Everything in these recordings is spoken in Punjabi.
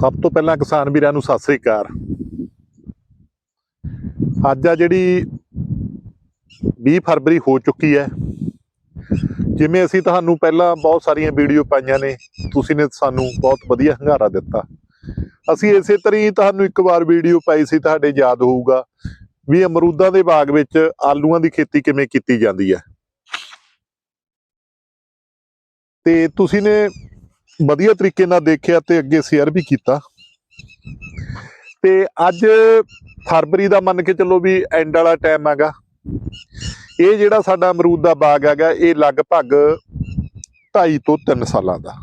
ਸਭ ਤੋਂ ਪਹਿਲਾਂ ਕਿਸਾਨ ਵੀਰਾਂ ਨੂੰ ਸਤਿ ਸ੍ਰੀ ਅਕਾਲ। ਅੱਜ ਆ ਜਿਹੜੀ 20 ਫਰਵਰੀ ਹੋ ਚੁੱਕੀ ਹੈ। ਜਿਵੇਂ ਅਸੀਂ ਤੁਹਾਨੂੰ ਪਹਿਲਾਂ ਬਹੁਤ ਸਾਰੀਆਂ ਵੀਡੀਓ ਪਾਈਆਂ ਨੇ, ਤੁਸੀਂ ਨੇ ਸਾਨੂੰ ਬਹੁਤ ਵਧੀਆ ਹੰਗਾਰਾ ਦਿੱਤਾ। ਅਸੀਂ ਇਸੇ ਤਰ੍ਹਾਂ ਹੀ ਤੁਹਾਨੂੰ ਇੱਕ ਵਾਰ ਵੀਡੀਓ ਪਾਈ ਸੀ, ਤੁਹਾਡੇ ਯਾਦ ਹੋਊਗਾ, ਵੀ ਅਮਰੂਦਾਂ ਦੇ ਬਾਗ ਵਿੱਚ ਆਲੂਆਂ ਦੀ ਖੇਤੀ ਕਿਵੇਂ ਕੀਤੀ ਜਾਂਦੀ ਹੈ। ਤੇ ਤੁਸੀਂ ਨੇ ਵਧੀਆ ਤਰੀਕੇ ਨਾਲ ਦੇਖਿਆ ਤੇ ਅੱਗੇ ਸ਼ੇਅਰ ਵੀ ਕੀਤਾ। ਤੇ ਅੱਜ ਫਰਵਰੀ ਦਾ ਮੰਨ ਕੇ ਚੱਲੋ ਵੀ ਐਂਡ ਵਾਲਾ ਟਾਈਮ ਹੈਗਾ। ਇਹ ਜਿਹੜਾ ਸਾਡਾ ਅਮਰੂਦ ਦਾ ਬਾਗ ਹੈਗਾ, ਇਹ ਲਗਭਗ 2.5 ਤੋਂ 3 ਸਾਲਾਂ ਦਾ।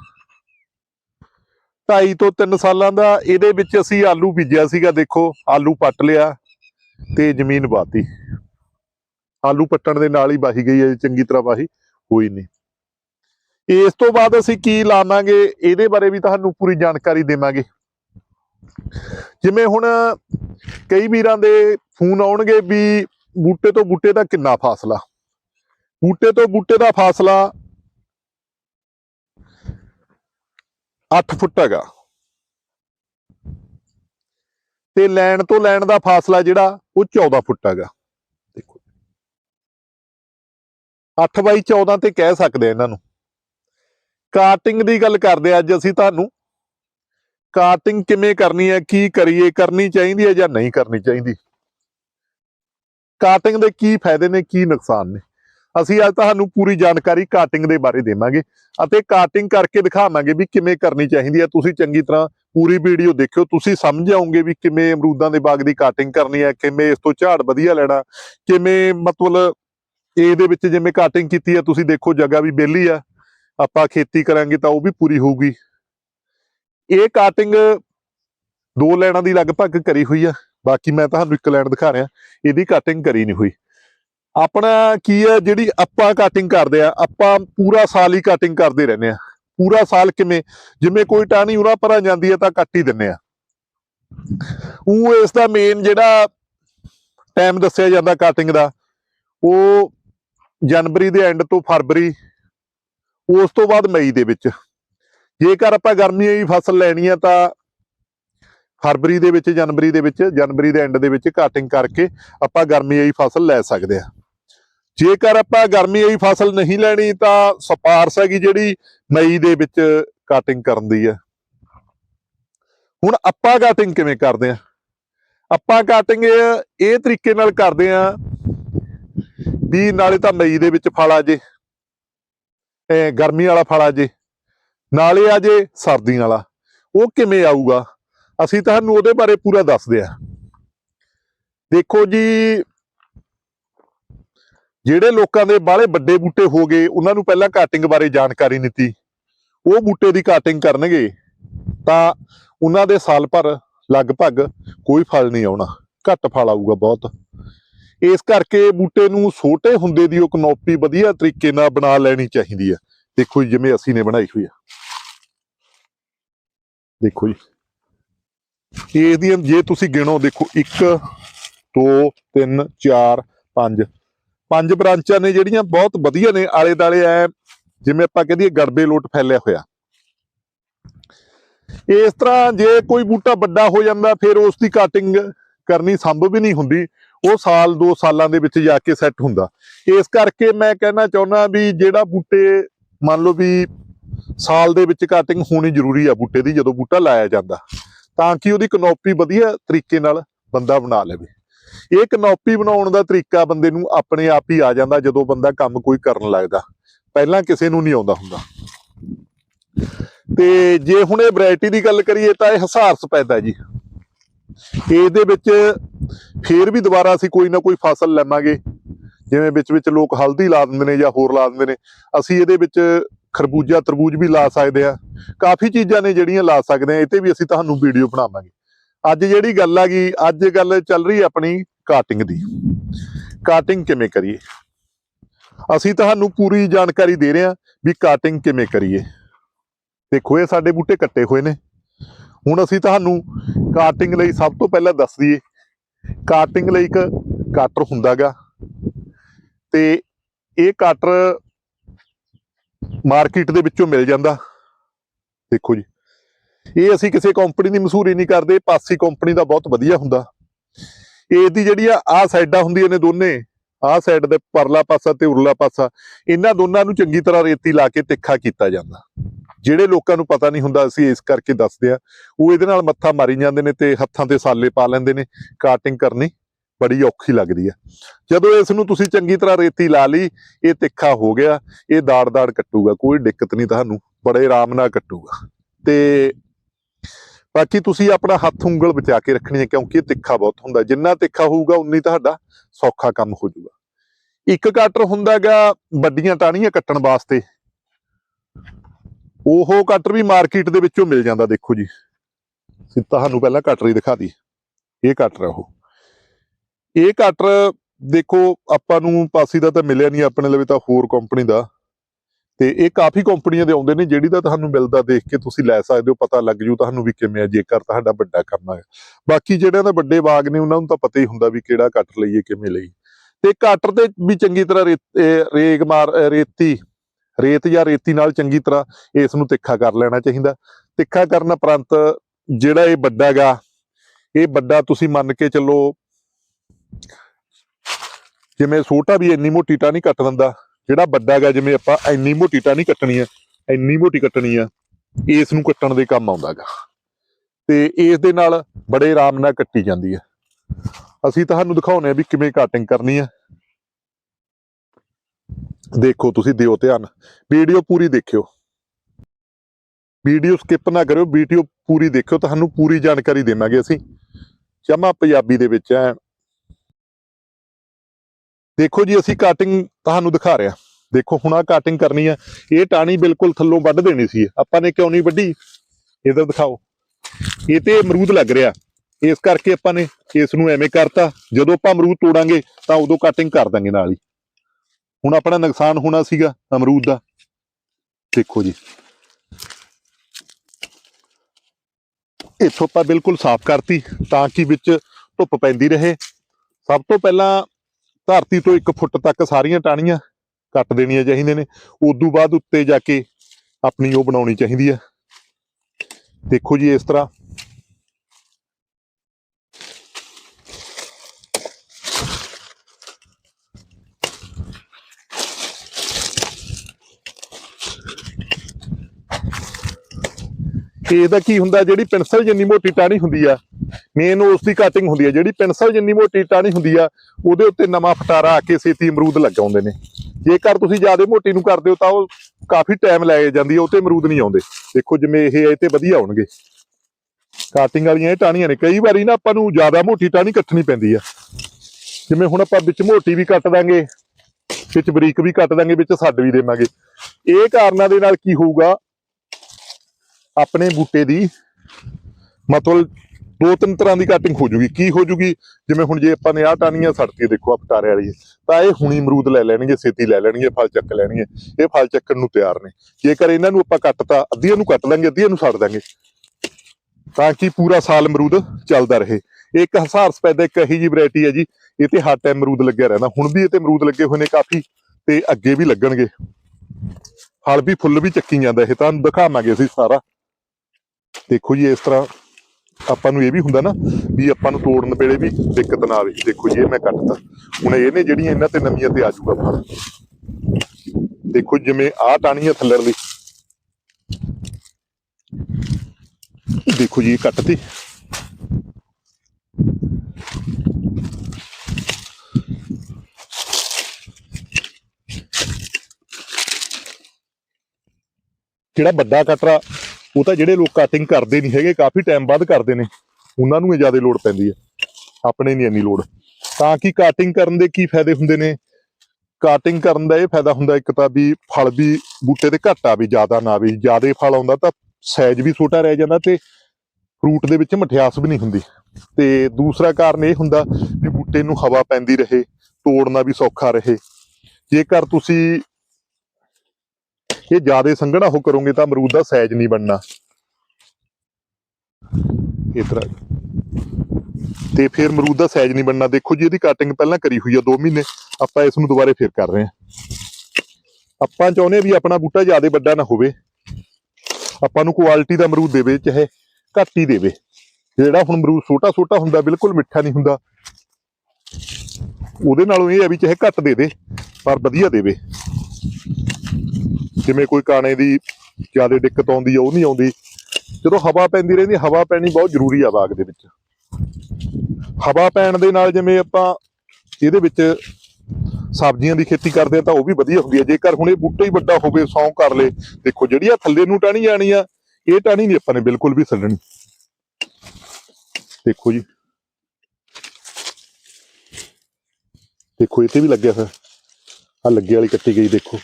2.5 ਤੋਂ 3 ਸਾਲਾਂ ਦਾ, ਇਹਦੇ ਵਿੱਚ ਅਸੀਂ ਆਲੂ ਬੀਜਿਆ ਸੀਗਾ, ਦੇਖੋ, ਆਲੂ ਪੱਟ ਲਿਆ ਤੇ ਜ਼ਮੀਨ ਬਾਤੀ ਆਲੂ ਪੱਟਣ ਦੇ ਨਾਲ ਹੀ ਵਾਹੀ ਗਈ ਹੈ, ਚੰਗੀ ਤਰ੍ਹਾਂ ਵਾਹੀ ਹੋਈ ਨਹੀਂ। ਇਸ ਤੋਂ ਬਾਅਦ ਅਸੀਂ ਕੀ ਲਾਵਾਂਗੇ? ਇਹਦੇ ਬਾਰੇ ਵੀ ਤੁਹਾਨੂੰ ਪੂਰੀ ਜਾਣਕਾਰੀ ਦੇਵਾਂਗੇ। ਜਿਵੇਂ ਹੁਣ ਕਈ ਵੀਰਾਂ ਦੇ ਫੋਨ ਆਉਣਗੇ ਵੀ ਬੂਟੇ ਤੋਂ ਬੂਟੇ ਦਾ ਕਿੰਨਾ ਫਾਸਲਾ? ਬੂਟੇ ਤੋਂ ਬੂਟੇ ਦਾ ਫਾਸਲਾ 8 ਫੁੱਟ ਹੈਗਾ। ਤੇ ਲੈਣ ਤੋਂ ਲੈਣ ਦਾ ਫਾਸਲਾ ਜਿਹੜਾ, ਉਹ 14 ਫੁੱਟ ਹੈਗਾ। ਦੇਖੋ। 8 ਬਾਈ 14 ਤੇ ਕਹਿ ਸਕਦੇ ਆ ਇਹਨਾਂ ਨੂੰ। ਕਾਟਿੰਗ ਦੀ ਗੱਲ ਕਰਦੇ ਅੱਜ ਅਸੀਂ ਤੁਹਾਨੂੰ। ਕਾਟਿੰਗ ਕਿਵੇਂ ਕਰਨੀ ਹੈ, ਕੀ ਕਰੀਏ, ਕਰਨੀ ਚਾਹੀਦੀ ਹੈ ਜਾਂ ਨਹੀਂ ਕਰਨੀ ਚਾਹੀਦੀ? ਕਾਟਿੰਗ ਦੇ ਕੀ ਫਾਇਦੇ ਨੇ, ਕੀ ਨੁਕਸਾਨ ਨੇ? ਅਸੀਂ ਅੱਜ ਤੁਹਾਨੂੰ ਪੂਰੀ ਜਾਣਕਾਰੀ ਕਾਟਿੰਗ ਦੇ ਬਾਰੇ ਦੇਵਾਂਗੇ ਅਤੇ ਕਾਟਿੰਗ ਕਰਕੇ ਦਿਖਾਵਾਂਗੇ ਵੀ ਕਿਵੇਂ ਕਰਨੀ ਚਾਹੀਦੀ ਹੈ। ਤੁਸੀਂ ਚੰਗੀ ਤਰ੍ਹਾਂ ਪੂਰੀ ਵੀਡੀਓ ਦੇਖਿਓ, ਤੁਸੀਂ ਸਮਝ ਆਉਂਗੇ ਵੀ ਕਿਵੇਂ ਅਮਰੂਦਾਂ ਦੇ ਬਾਗ ਦੀ ਕਾਟਿੰਗ ਕਰਨੀ ਹੈ, ਕਿਵੇਂ ਇਸ ਤੋਂ ਝਾੜ ਵਧੀਆ ਲੈਣਾ, ਕਿਵੇਂ ਮਤਲਬ ਇਹਦੇ ਵਿੱਚ ਜਿਵੇਂ ਕਾਟਿੰਗ ਕੀਤੀ ਹੈ, ਤੁਸੀਂ ਦੇਖੋ ਜਗ੍ਹਾ ਵੀ ਵਿਹਲੀ ਆ ਆਪਾਂ ਖੇਤੀ ਕਰਾਂਗੇ ਤਾਂ ਉਹ ਵੀ ਪੂਰੀ ਹੋਊਗੀ। ਇਹ ਕਾਟਿੰਗ ਦੋ ਲੈਣਾਂ ਦੀ ਲਗਭਗ ਕਰੀ ਹੋਈ ਆ, ਬਾਕੀ ਮੈਂ ਤੁਹਾਨੂੰ ਇੱਕ ਲੈਣ ਦਿਖਾ ਰਿਹਾ, ਇਹਦੀ ਕਟਿੰਗ ਕਰੀ ਨਹੀਂ ਹੋਈ। ਆਪਣਾ ਕੀ ਹੈ ਜਿਹੜੀ ਆਪਾਂ ਕਟਿੰਗ ਕਰਦੇ ਆ, ਆਪਾਂ ਪੂਰਾ ਸਾਲ ਹੀ ਕਟਿੰਗ ਕਰਦੇ ਰਹਿੰਦੇ ਆ। ਪੂਰਾ ਸਾਲ ਕਿਵੇਂ? ਜਿਵੇਂ ਕੋਈ ਟਾਹਣੀ ਉਰਾ ਪਰਾਂ ਜਾਂਦੀ ਹੈ ਤਾਂ ਕੱਟ ਹੀ ਦਿੰਨੇ ਆ। ਉਹ ਇਸ ਦਾ ਮੇਨ ਜਿਹੜਾ ਟਾਈਮ ਦੱਸਿਆ ਜਾਂਦਾ ਕਟਿੰਗ ਦਾ, ਉਹ ਜਨਵਰੀ ਦੇ ਐਂਡ ਤੋਂ ਫਰਵਰੀ ਉਸ ਤੋਂ ਬਾਅਦ ਮਈ ਦੇ ਵਿੱਚ। ਜੇਕਰ ਆਪਾਂ ਗਰਮੀ ਦੀ ਫਸਲ ਲੈਣੀ ਆ ਤਾਂ ਫਰਵਰੀ ਦੇ ਵਿੱਚ, ਜਨਵਰੀ ਦੇ ਵਿੱਚ, ਜਨਵਰੀ ਦੇ ਐਂਡ ਦੇ ਵਿੱਚ ਕਾਟਿੰਗ ਕਰਕੇ ਆਪਾਂ ਗਰਮੀ ਦੀ ਫਸਲ ਲੈ ਸਕਦੇ ਆ। ਜੇਕਰ ਆਪਾਂ ਗਰਮੀ ਦੀ ਫਸਲ ਨਹੀਂ ਲੈਣੀ ਤਾਂ ਸਪਾਰਸ ਹੈਗੀ ਜਿਹੜੀ ਮਈ ਦੇ ਵਿੱਚ ਕਾਟਿੰਗ ਕਰਨ ਦੀ ਹੈ ਹੁਣ ਆਪਾਂ ਕਾਟਿੰਗ ਕਿਵੇਂ ਕਰਦੇ ਆ? ਆਪਾਂ ਕਾਟਿੰਗ ਇਹ ਤਰੀਕੇ ਨਾਲ ਕਰਦੇ ਆ ਵੀ ਨਾਲੇ ਤਾਂ ਮਈ ਦੇ ਵਿੱਚ ਫਲ ਆ ਜੇ। ਗਰਮੀ ਵਾਲਾ ਫਲ ਆ ਜੇ। ਨਾਲੇ ਆ ਜੇ ਸਰਦੀ ਵਾਲਾ। ਉਹ ਕਿਵੇਂ ਆਊਗਾ? ਅਸੀਂ ਤੁਹਾਨੂੰ ਉਹਦੇ ਬਾਰੇ ਪੂਰਾ ਦੱਸਦੇ ਆ। ਦੇਖੋ ਜੀ, ਜਿਹੜੇ ਲੋਕਾਂ ਦੇ ਬਾਹਲੇ ਵੱਡੇ ਬੂਟੇ ਹੋ ਗਏ, ਉਹਨਾਂ ਨੂੰ ਪਹਿਲਾਂ ਕਾਟਿੰਗ ਬਾਰੇ ਜਾਣਕਾਰੀ ਦਿੱਤੀ ਉਹ ਬੂਟੇ ਦੀ ਕਾਟਿੰਗ ਕਰਨਗੇ, ਤਾਂ ਉਹਨਾਂ ਦੇ ਸਾਲ ਭਰ ਲਗਭਗ ਕੋਈ ਫਲ ਨਹੀਂ ਆਉਣਾ। ਘੱਟ ਫਲ ਆਊਗਾ ਬਹੁਤ। ਇਸ ਕਰਕੇ ਬੂਟੇ ਨੂੰ ਛੋਟੇ ਹੁੰਦੇ ਦੀ ਉਹ ਕਨੋਪੀ ਵਧੀਆ ਤਰੀਕੇ ਨਾਲ ਬਣਾ ਲੈਣੀ ਚਾਹੀਦੀ ਆ ਦੇਖੋ ਜੀ, ਜਿਵੇਂ ਅਸੀਂ ਨੇ ਬਣਾਈ ਹੋਈ ਆ। ਦੇਖੋ ਜੀ। ਇਹਦੀਆਂ ਜੇ ਤੁਸੀਂ ਗਿਣੋ, ਦੇਖੋ 1 2 3 4 5 ਪੰਜ ਬ੍ਰਾਂਚਾਂ ਨੇ ਜਿਹੜੀਆਂ ਬਹੁਤ ਵਧੀਆ ਨੇ ਆਲੇ ਦਾਲੇ ਐ, ਜਿਵੇਂ ਆਪਾਂ ਕਹਦੀਏ ਗੜਬੇ ਲੋਟ ਫੈਲਿਆ ਹੋਇਆ। ਇਸ ਤਰ੍ਹਾਂ ਜੇ ਕੋਈ ਬੂਟਾ ਵੱਡਾ ਹੋ ਜਾਂਦਾ, ਫਿਰ ਉਸ ਦੀ ਕਟਿੰਗ ਕਰਨੀ ਸੰਭਵ ਵੀ ਨਹੀਂ ਹੁੰਦੀ। ਉਹ ਸਾਲ 2 ਸਾਲਾਂ ਦੇ ਵਿੱਚ ਜਾ ਕੇ ਸੈੱਟ ਹੁੰਦਾ। ਇਸ ਕਰਕੇ ਮੈਂ ਕਹਿਣਾ ਚਾਹੁੰਦਾ ਵੀ ਜਿਹੜਾ ਬੂਟੇ, ਮੰਨ ਲਓ ਵੀ ਸਾਲ ਦੇ ਵਿੱਚ ਕਟਿੰਗ ਹੋਣੀ ਜ਼ਰੂਰੀ ਆ ਬੂਟੇ ਦੀ, ਜਦੋਂ ਬੂਟਾ ਲਾਇਆ ਜਾਂਦਾ, ਤਾਂ ਕਿ ਉਹਦੀ ਕਨੋਪੀ ਵਧੀਆ ਤਰੀਕੇ ਨਾਲ ਬੰਦਾ ਬਣਾ ਲਵੇ। ਇਹ ਕਨੋਪੀ ਬਣਾਉਣ ਦਾ ਤਰੀਕਾ ਬੰਦੇ ਨੂੰ ਆਪਣੇ ਆਪ ਹੀ ਆ ਜਾਂਦਾ, ਜਦੋਂ ਬੰਦਾ ਕੰਮ ਕੋਈ ਕਰਨ ਲੱਗਦਾ। ਪਹਿਲਾਂ ਕਿਸੇ ਨੂੰ ਨਹੀਂ ਆਉਂਦਾ ਹੁੰਦਾ। ਤੇ ਜੇ ਹੁਣ ਇਹ ਵੈਰਾਈਟੀ ਦੀ ਗੱਲ ਕਰੀਏ, ਤਾਂ ਇਹ ਹਸਾਰ ਸਪੈਦਾ ਜੀ। ਇਹਦੇ ਵਿੱਚ ਫੇਰ ਵੀ ਦੁਬਾਰਾ ਅਸੀਂ ਕੋਈ ਨਾ ਕੋਈ ਫਸਲ ਲੈਵਾਂਗੇ। ਜਿਵੇਂ ਵਿੱਚ ਵਿੱਚ ਲੋਕ ਹਲਦੀ ਲਾ ਦਿੰਦੇ ਨੇ ਜਾਂ ਹੋਰ ਲਾ ਦਿੰਦੇ ਨੇ। ਅਸੀਂ ਇਹਦੇ ਵਿੱਚ ਖਰਬੂਜਾ, ਤਰਬੂਜ ਵੀ ਲਾ ਸਕਦੇ ਆ ਕਾਫੀ ਚੀਜ਼ਾਂ ਨੇ ਜਿਹੜੀਆਂ ਲਾ ਸਕਦੇ ਆ ਇਹ ਤੇ ਵੀ ਅਸੀਂ ਤੁਹਾਨੂੰ ਵੀਡੀਓ ਬਣਾਵਾਂਗੇ। ਅੱਜ ਜਿਹੜੀ ਗੱਲ ਆ ਗਈ ਅੱਜ ਗੱਲ ਚੱਲ ਰਹੀ ਆਪਣੀ ਕਾਟਿੰਗ ਦੀ। ਕਾਟਿੰਗ ਕਿਵੇਂ ਕਰੀਏ? ਅਸੀਂ ਤੁਹਾਨੂੰ ਪੂਰੀ ਜਾਣਕਾਰੀ ਦੇ ਰਹੇ ਹਾਂ ਵੀ ਕਾਟਿੰਗ ਕਿਵੇਂ ਕਰੀਏ। ਦੇਖੋ, ਇਹ ਸਾਡੇ ਬੂਟੇ ਕੱਟੇ ਹੋਏ ਨੇ। ਹੁਣ ਅਸੀਂ ਤੁਹਾਨੂੰ ਕਾਟਿੰਗ ਲਈ ਸਭ ਤੋਂ ਪਹਿਲਾਂ ਦੱਸ ਦਈਏ। ਕਾਟਿੰਗ ਲਈ ਇੱਕ ਕਟਰ ਹੁੰਦਾਗਾ। ਤੇ ਇਹ ਕਾਟਰ ਮਾਰਕੀਟ ਦੇ ਵਿੱਚੋਂ ਮਿਲ ਜਾਂਦਾ। ਦੇਖੋ ਜੀ। ਇਹ ਅਸੀਂ ਕਿਸੇ ਕੰਪਨੀ ਦੀ ਮਸ਼ਹੂਰੀ ਨਹੀਂ ਕਰਦੇ, ਪਾਸੀ ਕੰਪਨੀ ਦਾ ਬਹੁਤ ਵਧੀਆ ਹੁੰਦਾ। ਇਹਦੀ ਜਿਹੜੀ ਆ, ਆਹ ਸਾਈਡਾਂ ਹੁੰਦੀਆਂ ਨੇ ਦੋਨੇ। ਆਹ ਸਾਈਡ ਦੇ ਪਰਲਾ ਪਾਸਾ ਤੇ ਉਰਲਾ ਪਾਸਾ। ਇਹਨਾਂ ਦੋਨਾਂ ਨੂੰ ਚੰਗੀ ਤਰ੍ਹਾਂ ਰੇਤੀ ਲਾ ਕੇ ਤਿੱਖਾ ਕੀਤਾ ਜਾਂਦਾ। ਜਿਹੜੇ ਲੋਕਾਂ ਨੂੰ ਪਤਾ ਨਹੀਂ ਹੁੰਦਾ, ਅਸੀਂ ਇਸ ਕਰਕੇ ਦੱਸਦੇ ਆ ਉਹ ਇਹਦੇ ਨਾਲ ਮੱਥਾ ਮਾਰੀ ਜਾਂਦੇ ਨੇ ਤੇ ਹੱਥਾਂ ਤੇ ਸਾਲੇ ਪਾ ਲੈਂਦੇ ਨੇ। ਕਾਟਿੰਗ ਕਰਨੀ ਬੜੀ ਔਖੀ ਲੱਗਦੀ ਹੈ। ਜਦੋਂ ਇਸ ਨੂੰ ਤੁਸੀਂ ਚੰਗੀ ਤਰ੍ਹਾਂ ਰੇਤੀ ਲਾ ਲਈ, ਇਹ ਤਿੱਖਾ ਹੋ ਗਿਆ, ਇਹ ਦਾੜ-ਦਾੜ ਕੱਟੂਗਾ, ਕੋਈ ਦਿੱਕਤ ਨਹੀਂ ਤੁਹਾਨੂੰ, ਬੜੇ ਆਰਾਮ ਨਾਲ ਕੱਟੂਗਾ। ਤੇ ਬਾਕੀ ਤੁਸੀਂ ਆਪਣਾ ਹੱਥ ਉਂਗਲ ਬਚਾ ਕੇ ਰੱਖਣੀ ਹੈ, ਕਿਉਂਕਿ ਇਹ ਤਿੱਖਾ ਬਹੁਤ ਹੁੰਦਾ। ਜਿੰਨਾ ਤਿੱਖਾ ਹੋਊਗਾ, ਉਨੀ ਤੁਹਾਡਾ ਸੌਖਾ ਕੰਮ ਹੋ ਜਾਊਗਾ। ਇੱਕ ਕਟਰ ਹੁੰਦਾਗਾ, ਵੱਡੀਆਂ ਟਾਹਣੀਆਂ ਕੱਟਣ ਵਾਸਤੇ। ਉਹ ਕਟਰ ਵੀ ਮਾਰਕੀਟ ਦੇ ਵਿੱਚੋਂ ਮਿਲ ਜਾਂਦਾ, ਦੇਖੋ ਜੀ। ਅਸੀਂ ਤੁਹਾਨੂੰ ਪਹਿਲਾਂ ਕਟਰ ਹੀ ਦਿਖਾ ਇਹ ਕਟਰ ਆ ਉਹ। ਇਹ ਕਟਰ ਦੇਖੋ, ਆਪਾਂ ਨੂੰ ਪਾਸੀ ਦਾ ਤਾਂ ਮਿਲਿਆ ਨਹੀਂ, ਆਪਣੇ ਲਈ ਤਾਂ ਹੋਰ ਕੰਪਨੀ ਦਾ। ਤੇ ਇਹ ਕਾਫੀ ਕੰਪਨੀਆਂ ਦੇ ਆਉਂਦੇ ਨੇ, ਜਿਹੜੀ ਦਾ ਤੁਹਾਨੂੰ ਮਿਲਦਾ ਦੇਖ ਕੇ ਤੁਸੀਂ ਲੈ ਸਕਦੇ ਹੋ, ਪਤਾ ਲੱਗ ਜੂ ਤੁਹਾਨੂੰ ਵੀ ਕਿਵੇਂ ਆ, ਜੇਕਰ ਤੁਹਾਡਾ ਵੱਡਾ ਕਰਨਾ ਹੈ ਬਾਕੀ ਜਿਹੜਿਆਂ ਦਾ ਵੱਡੇ ਬਾਗ ਨੇ, ਉਹਨਾਂ ਨੂੰ ਤਾਂ ਪਤਾ ਹੀ ਹੁੰਦਾ ਵੀ ਕਿਹੜਾ ਕੱਟ ਲਈਏ, ਕਿਵੇਂ ਲਈ ਤੇ ਕਟਰ ਤੇ ਵੀ ਚੰਗੀ ਤਰ੍ਹਾਂ ਰੇਤ- ਰੇਗ ਮਾਰ ਰੇਤੀ ਰੇਤ ਜਾਂ ਰੇਤੀ ਨਾਲ ਚੰਗੀ ਤਰ੍ਹਾਂ ਇਸ ਨੂੰ ਤਿੱਖਾ ਕਰ ਲੈਣਾ ਚਾਹੀਦਾ। ਤਿੱਖਾ ਕਰਨ ਉਪਰੰਤ ਜਿਹੜਾ ਇਹ ਵੱਡਾ ਗਾ, ਇਹ ਵੱਡਾ ਤੁਸੀਂ ਮੰਨ ਕੇ ਚੱਲੋ ਜਿਵੇਂ ਛੋਟਾ ਵੀ ਇੰਨੀ ਮੋਟੀ ਟਾਹ ਨਹੀਂ ਕੱਟ ਦਿੰਦਾ, ਜਿਹੜਾ ਵੱਡਾ ਗਾ ਜਿਵੇਂ ਆਪਾਂ ਇੰਨੀ ਮੋਟੀ ਟਾਹ ਨਹੀਂ ਕੱਟਣੀ ਆ, ਇੰਨੀ ਮੋਟੀ ਕੱਟਣੀ ਆ, ਇਸ ਨੂੰ ਕੱਟਣ ਦੇ ਕੰਮ ਆਉਂਦਾਗਾ ਤੇ ਇਸ ਦੇ ਨਾਲ ਬੜੇ ਆਰਾਮ ਨਾਲ ਕੱਟੀ ਜਾਂਦੀ ਹੈ ਅਸੀਂ ਤੁਹਾਨੂੰ ਦਿਖਾਉਨੇ ਆ ਵੀ ਕਿਵੇਂ ਕਟਿੰਗ ਕਰਨੀ ਹੈ ਦੇਖੋ, ਤੁਸੀਂ ਦਿਓ ਧਿਆਨ। ਵੀਡੀਓ ਪੂਰੀ ਦੇਖਿਓ। ਵੀਡੀਓ ਸਕਿਪ ਨਾ ਕਰਿਓ, ਵੀਡੀਓ ਪੂਰੀ ਦੇਖਿਓ, ਤੁਹਾਨੂੰ ਪੂਰੀ ਜਾਣਕਾਰੀ ਦੇਵਾਂਗੇ ਅਸੀਂ। ਜਮਾ ਪੰਜਾਬੀ ਦੇ ਵਿੱਚ ਐ। ਦੇਖੋ ਜੀ, ਅਸੀਂ ਕਟਿੰਗ ਤੁਹਾਨੂੰ ਦਿਖਾ ਰਿਹਾ ਦੇਖੋ, ਹੁਣ ਆ ਕਟਿੰਗ ਕਰਨੀ ਆ ਇਹ ਟਾਣੀ ਬਿਲਕੁਲ ਥੱਲੋਂ ਵੱਢ ਦੇਣੀ ਸੀ। ਆਪਾਂ ਨੇ ਕਿਉਂ ਨਹੀਂ ਵੱਢੀ? ਇਧਰ ਦਿਖਾਓ। ਇਹ ਤੇ ਅਮਰੂਦ ਲੱਗ ਰਿਹਾ। ਇਸ ਕਰਕੇ ਆਪਾਂ ਨੇ ਇਸ ਨੂੰ ਐਵੇਂ ਕਰਤਾ। ਜਦੋਂ ਆਪਾਂ ਅਮਰੂਦ ਤੋੜਾਂਗੇ, ਤਾਂ ਉਦੋਂ ਕਟਿੰਗ ਕਰ ਦਾਂਗੇ ਨਾਲ ਹੀ। ਹੁਣ ਆਪਣਾ ਨੁਕਸਾਨ ਹੋਣਾ ਸੀਗਾ ਅਮਰੂਦ ਦਾ। ਦੇਖੋ ਜੀ। ਇੱਥੋਂ ਆਪਾਂ ਬਿਲਕੁਲ ਸਾਫ਼ ਕਰਤੀ ਤਾਂ ਕਿ ਵਿੱਚ ਧੁੱਪ ਪੈਂਦੀ ਰਹੇ। ਸਭ ਤੋਂ ਪਹਿਲਾਂ ਧਰਤੀ ਤੋਂ 1 ਫੁੱਟ ਤੱਕ ਸਾਰੀਆਂ ਟਾਹਣੀਆਂ ਕੱਟ ਦੇਣੀਆਂ ਚਾਹੀਦੀਆਂ ਨੇ। ਉਦੋਂ ਬਾਅਦ ਉੱਤੇ ਜਾ ਕੇ ਆਪਣੀ ਉਹ ਬਣਾਉਣੀ ਚਾਹੀਦੀ ਹੈ। ਦੇਖੋ ਜੀ ਇਸ ਤਰ੍ਹਾਂ ਤੇ ਇਹਦਾ ਕੀ ਹੁੰਦਾ, ਜਿਹੜੀ ਪੈਨਸਲ ਜਿੰਨੀ ਮੋਟੀ ਟਾਹਣੀ ਹੁੰਦੀ ਆ ਮੇਨ ਉਸ ਦੀ ਕਟਿੰਗ ਹੁੰਦੀ ਆ, ਜਿਹੜੀ ਪੈਨਸਲ ਜਿੰਨੀ ਮੋਟੀ ਟਾਹਣੀ ਹੁੰਦੀ ਆ, ਉਹਦੇ ਉੱਤੇ ਨਵਾਂ ਫਟਾਰਾ ਆ ਕੇ ਛੇਤੀ ਅਮਰੂਦ ਲੱਗ ਨੇ। ਜੇਕਰ ਤੁਸੀਂ ਜ਼ਿਆਦਾ ਮੋਟੀ ਨੂੰ ਕਰਦੇ ਹੋ, ਤਾਂ ਉਹ ਕਾਫੀ ਟਾਈਮ ਲੈ ਜਾਂਦੀ ਹੈ ਉਹ ਤੇ ਅਮਰੂਦ ਨਹੀਂ ਆਉਂਦੇ। ਦੇਖੋ ਜਿਵੇਂ ਇਹ ਇਹ ਤੇ ਵਧੀਆ ਆਉਣਗੇ। ਕਾਟਿੰਗ ਵਾਲੀਆਂ ਇਹ ਟਾਹਣੀਆਂ ਨੇ। ਕਈ ਵਾਰੀ ਨਾ ਆਪਾਂ ਨੂੰ ਜ਼ਿਆਦਾ ਮੋਟੀ ਟਾਹਣੀ ਕੱਟਣੀ ਪੈਂਦੀ ਆ। ਜਿਵੇਂ ਹੁਣ ਆਪਾਂ ਵਿੱਚ ਮੋਟੀ ਵੀ ਕੱਟ ਦਾਂਗੇ, ਵਿੱਚ ਬਰੀਕ ਵੀ ਕੱਟ ਦਾਂਗੇ, ਵਿੱਚ ਛੱਡ ਵੀ ਦੇਵਾਂਗੇ। ਇਹ ਕਾਰਨਾਂ ਦੇ ਨਾਲ ਕੀ ਹੋਊਗਾ ਆਪਣੇ ਬੂਟੇ ਦੀ ਮਤਲਬ ਦੋ ਤਿੰਨ ਤਰ੍ਹਾਂ ਦੀ ਕਟਿੰਗ ਹੋ ਜੂਗੀ। ਕੀ ਹੋ ਜੂਗੀ? ਜਿਵੇਂ ਹੁਣ ਜੇ ਆਪਾਂ ਨੇ ਆਹ ਟਾਨੀਆਂ ਸੜਤੀ ਦੇਖੋ ਆ ਪਟਾਰੇ ਵਾਲੀ, ਤਾਂ ਇਹ ਹੁਣੀ ਅਮਰੂਦ ਲੈ ਲੈਣਗੇ ਛੇਤੀ ਲੈ ਲੈਣਗੇ, ਫਲ ਚੱਕ ਲੈਣਗੇ। ਇਹ ਫਲ ਚੱਕਣ ਨੂੰ ਤਿਆਰ ਨੇ। ਜੇਕਰ ਇਹਨਾਂ ਨੂੰ ਆਪਾਂ ਕੱਟਤਾ, ਅੱਧੀਆਂ ਨੂੰ ਕੱਟ ਲਾਂਗੇ, ਅੱਧੀਆਂ ਨੂੰ ਛੱਡ ਦਾਂਗੇ। ਤਾਂ ਕਿ ਪੂਰਾ ਸਾਲ ਅਮਰੂਦ ਚੱਲਦਾ ਰਹੇ। ਇਹ ਇੱਕ ਹਜ਼ਾਰ ਰੁਪਏ ਇੱਕ ਇਹੀ ਜੀ ਵੈਰਾਈਟੀ ਹੈ ਜੀ। ਇਹ ਤੇ ਹਰ ਟਾਈਮ ਅਮਰੂਦ ਲੱਗਿਆ ਰਹਿੰਦਾ। ਹੁਣ ਵੀ ਇਹ ਤੇ ਅਮਰੂਦ ਲੱਗੇ ਹੋਏ ਨੇ ਕਾਫੀ, ਤੇ ਅੱਗੇ ਵੀ ਲੱਗਣਗੇ। ਫਲ ਵੀ, ਫੁੱਲ ਵੀ ਚੱਕੀ ਜਾਂਦਾ ਇਹ। ਤੁਹਾਨੂੰ ਦਿਖਾਵਾਂਗੇ ਅਸੀਂ ਸਾਰਾ। ਦੇਖੋ ਜੀ, ਇਸ ਤਰ੍ਹਾਂ ਆਪਾਂ ਨੂੰ ਇਹ ਵੀ ਹੁੰਦਾ ਨਾ ਵੀ ਆਪਾਂ ਨੂੰ ਤੋੜਨ ਵੇਲੇ ਵੀ ਦਿੱਕਤ ਨਾ ਆਵੇ। ਦੇਖੋ ਜੀ, ਇਹ ਮੈਂ ਕੱਟਤਾ। ਹੁਣ ਇਹਨੇ ਜਿਹੜੀਆਂ ਇਹਨਾਂ ਤੇ ਨਵੀਆਂ ਤੇ ਆ ਜਾਊਗਾ ਫਲ ਦੇਖੋ ਜਿਵੇਂ ਆਹ ਟਾਣੀਆਂ ਥੱਲੜ ਦੀ। ਦੇਖੋ ਜੀ, ਇਹ ਕੱਟਤੀ। ਜਿਹੜਾ ਵੱਡਾ ਕਟਰਾ ਉਹ ਤਾਂ ਜਿਹੜੇ ਲੋਕ ਕਟਿੰਗ ਕਰਦੇ ਨਹੀਂ ਹੈਗੇ, ਕਾਫੀ ਟਾਈਮ ਬਾਅਦ ਕਰਦੇ ਨੇ। ਉਹਨਾਂ ਨੂੰ ਇਹ ਜ਼ਿਆਦਾ ਲੋੜ ਪੈਂਦੀ ਹੈ। ਆਪਣੇ ਨਹੀਂ ਇੰਨੀ ਲੋੜ। ਤਾਂ ਕਿ ਕਟਿੰਗ ਕਰਨ ਦੇ ਕੀ ਫਾਇਦੇ ਹੁੰਦੇ ਨੇ? ਕਟਿੰਗ ਕਰਨ ਦਾ ਇਹ ਫਾਇਦਾ ਹੁੰਦਾ ਇੱਕ ਤਾਂ ਵੀ ਫਲ ਵੀ ਬੂਟੇ ਤੇ ਘੱਟ ਆਵੇ, ਜ਼ਿਆਦਾ ਨਾ ਆਵੇ। ਜ਼ਿਆਦਾ ਫਲ ਆਉਂਦਾ ਤਾਂ ਸਾਈਜ਼ ਵੀ ਛੋਟਾ ਰਹਿ ਜਾਂਦਾ ਤੇ ਫਰੂਟ ਦੇ ਵਿੱਚ ਮਠਿਆਸ ਵੀ ਨਹੀਂ ਹੁੰਦੀ। ਤੇ ਦੂਸਰਾ ਕਾਰਨ ਇਹ ਹੁੰਦਾ ਵੀ ਬੂਟੇ ਨੂੰ ਹਵਾ ਪੈਂਦੀ ਰਹੇ, ਤੋੜਨਾ ਵੀ ਸੌਖਾ ਰਹੇ। ਜੇਕਰ ਤੁਸੀਂ ਇਹ ਜ਼ਿਆਦਾ ਸੰਘਣਾ ਹੋ ਕਰੋਗੇ ਤਾਂ ਅਮਰੂਦ ਦਾ ਸਾਈਜ਼ ਨਹੀਂ ਬਣਨਾ। ਇਸ ਤਰ੍ਹਾਂ। ਤੇ ਫਿਰ ਅਮਰੂਦ ਦਾ ਸਾਈਜ਼ ਨਹੀਂ ਬਣਨਾ। ਦੇਖੋ ਜੀ, ਇਹਦੀ ਕਟਿੰਗ ਪਹਿਲਾਂ ਕਰੀ ਹੋਈ ਆ 2 ਮਹੀਨੇ। ਆਪਾਂ ਇਸ ਨੂੰ ਦੁਬਾਰੇ ਫਿਰ ਕਰ ਰਹੇ ਹਾਂ ਆਪਾਂ ਚਾਹੁੰਦੇ ਹਾਂ ਵੀ ਆਪਣਾ ਬੂਟਾ ਜ਼ਿਆਦਾ ਵੱਡਾ ਨਾ ਹੋਵੇ। ਆਪਾਂ ਨੂੰ ਕੁਆਲਿਟੀ ਦਾ ਅਮਰੂਦ ਦੇਵੇ, ਚਾਹੇ ਘੱਟ ਹੀ ਦੇਵੇ। ਜਿਹੜਾ ਹੁਣ ਅਮਰੂਦ ਛੋਟਾ ਛੋਟਾ ਹੁੰਦਾ, ਬਿਲਕੁਲ ਮਿੱਠਾ ਨਹੀਂ ਹੁੰਦਾ। ਉਹਦੇ ਨਾਲੋਂ ਇਹ ਹੈ ਵੀ ਚਾਹੇ ਘੱਟ ਦੇ ਦੇ, ਪਰ ਵਧੀਆ ਦੇਵੇ। ਜਿਵੇਂ ਕੋਈ ਕਾਣੇ ਦੀ ਜ਼ਿਆਦਾ ਦਿੱਕਤ ਆਉਂਦੀ ਆ, ਉਹ ਨਹੀਂ ਆਉਂਦੀ। ਜਦੋਂ ਹਵਾ ਪੈਂਦੀ ਰਹਿੰਦੀ, ਹਵਾ ਪੈਣੀ ਬਹੁਤ ਜ਼ਰੂਰੀ ਆ ਬਾਗ ਦੇ ਵਿੱਚ। ਹਵਾ ਪੈਣ ਦੇ ਨਾਲ ਜਿਵੇਂ ਆਪਾਂ ਇਹਦੇ ਵਿੱਚ ਸਬਜ਼ੀਆਂ ਦੀ ਖੇਤੀ ਕਰਦੇ ਆ, ਤਾਂ ਉਹ ਵੀ ਵਧੀਆ ਹੁੰਦੀ ਹੈ ਜੇਕਰ ਹੁਣ ਇਹ ਬੂਟਾ ਹੀ ਵੱਡਾ ਹੋਵੇ, ਸੌਂ ਕਰ ਲੇ, ਦੇਖੋ ਜਿਹੜੀ ਆ ਥੱਲੇ ਨੂੰ ਟਾਣੀ ਜਾਣੀ ਆ, ਇਹ ਟਾਣੀ ਨਹੀਂ ਆਪਾਂ ਨੇ ਬਿਲਕੁਲ ਵੀ ਛੱਡਣੀ ਦੇਖੋ ਜੀ। ਦੇਖੋ, ਇੱਥੇ ਵੀ ਲੱਗਿਆ ਹੋਇਆ। ਆ ਲੱਗੇ ਵਾਲੀ ਕੱਟੀ ਗਈ, ਦੇਖੋ।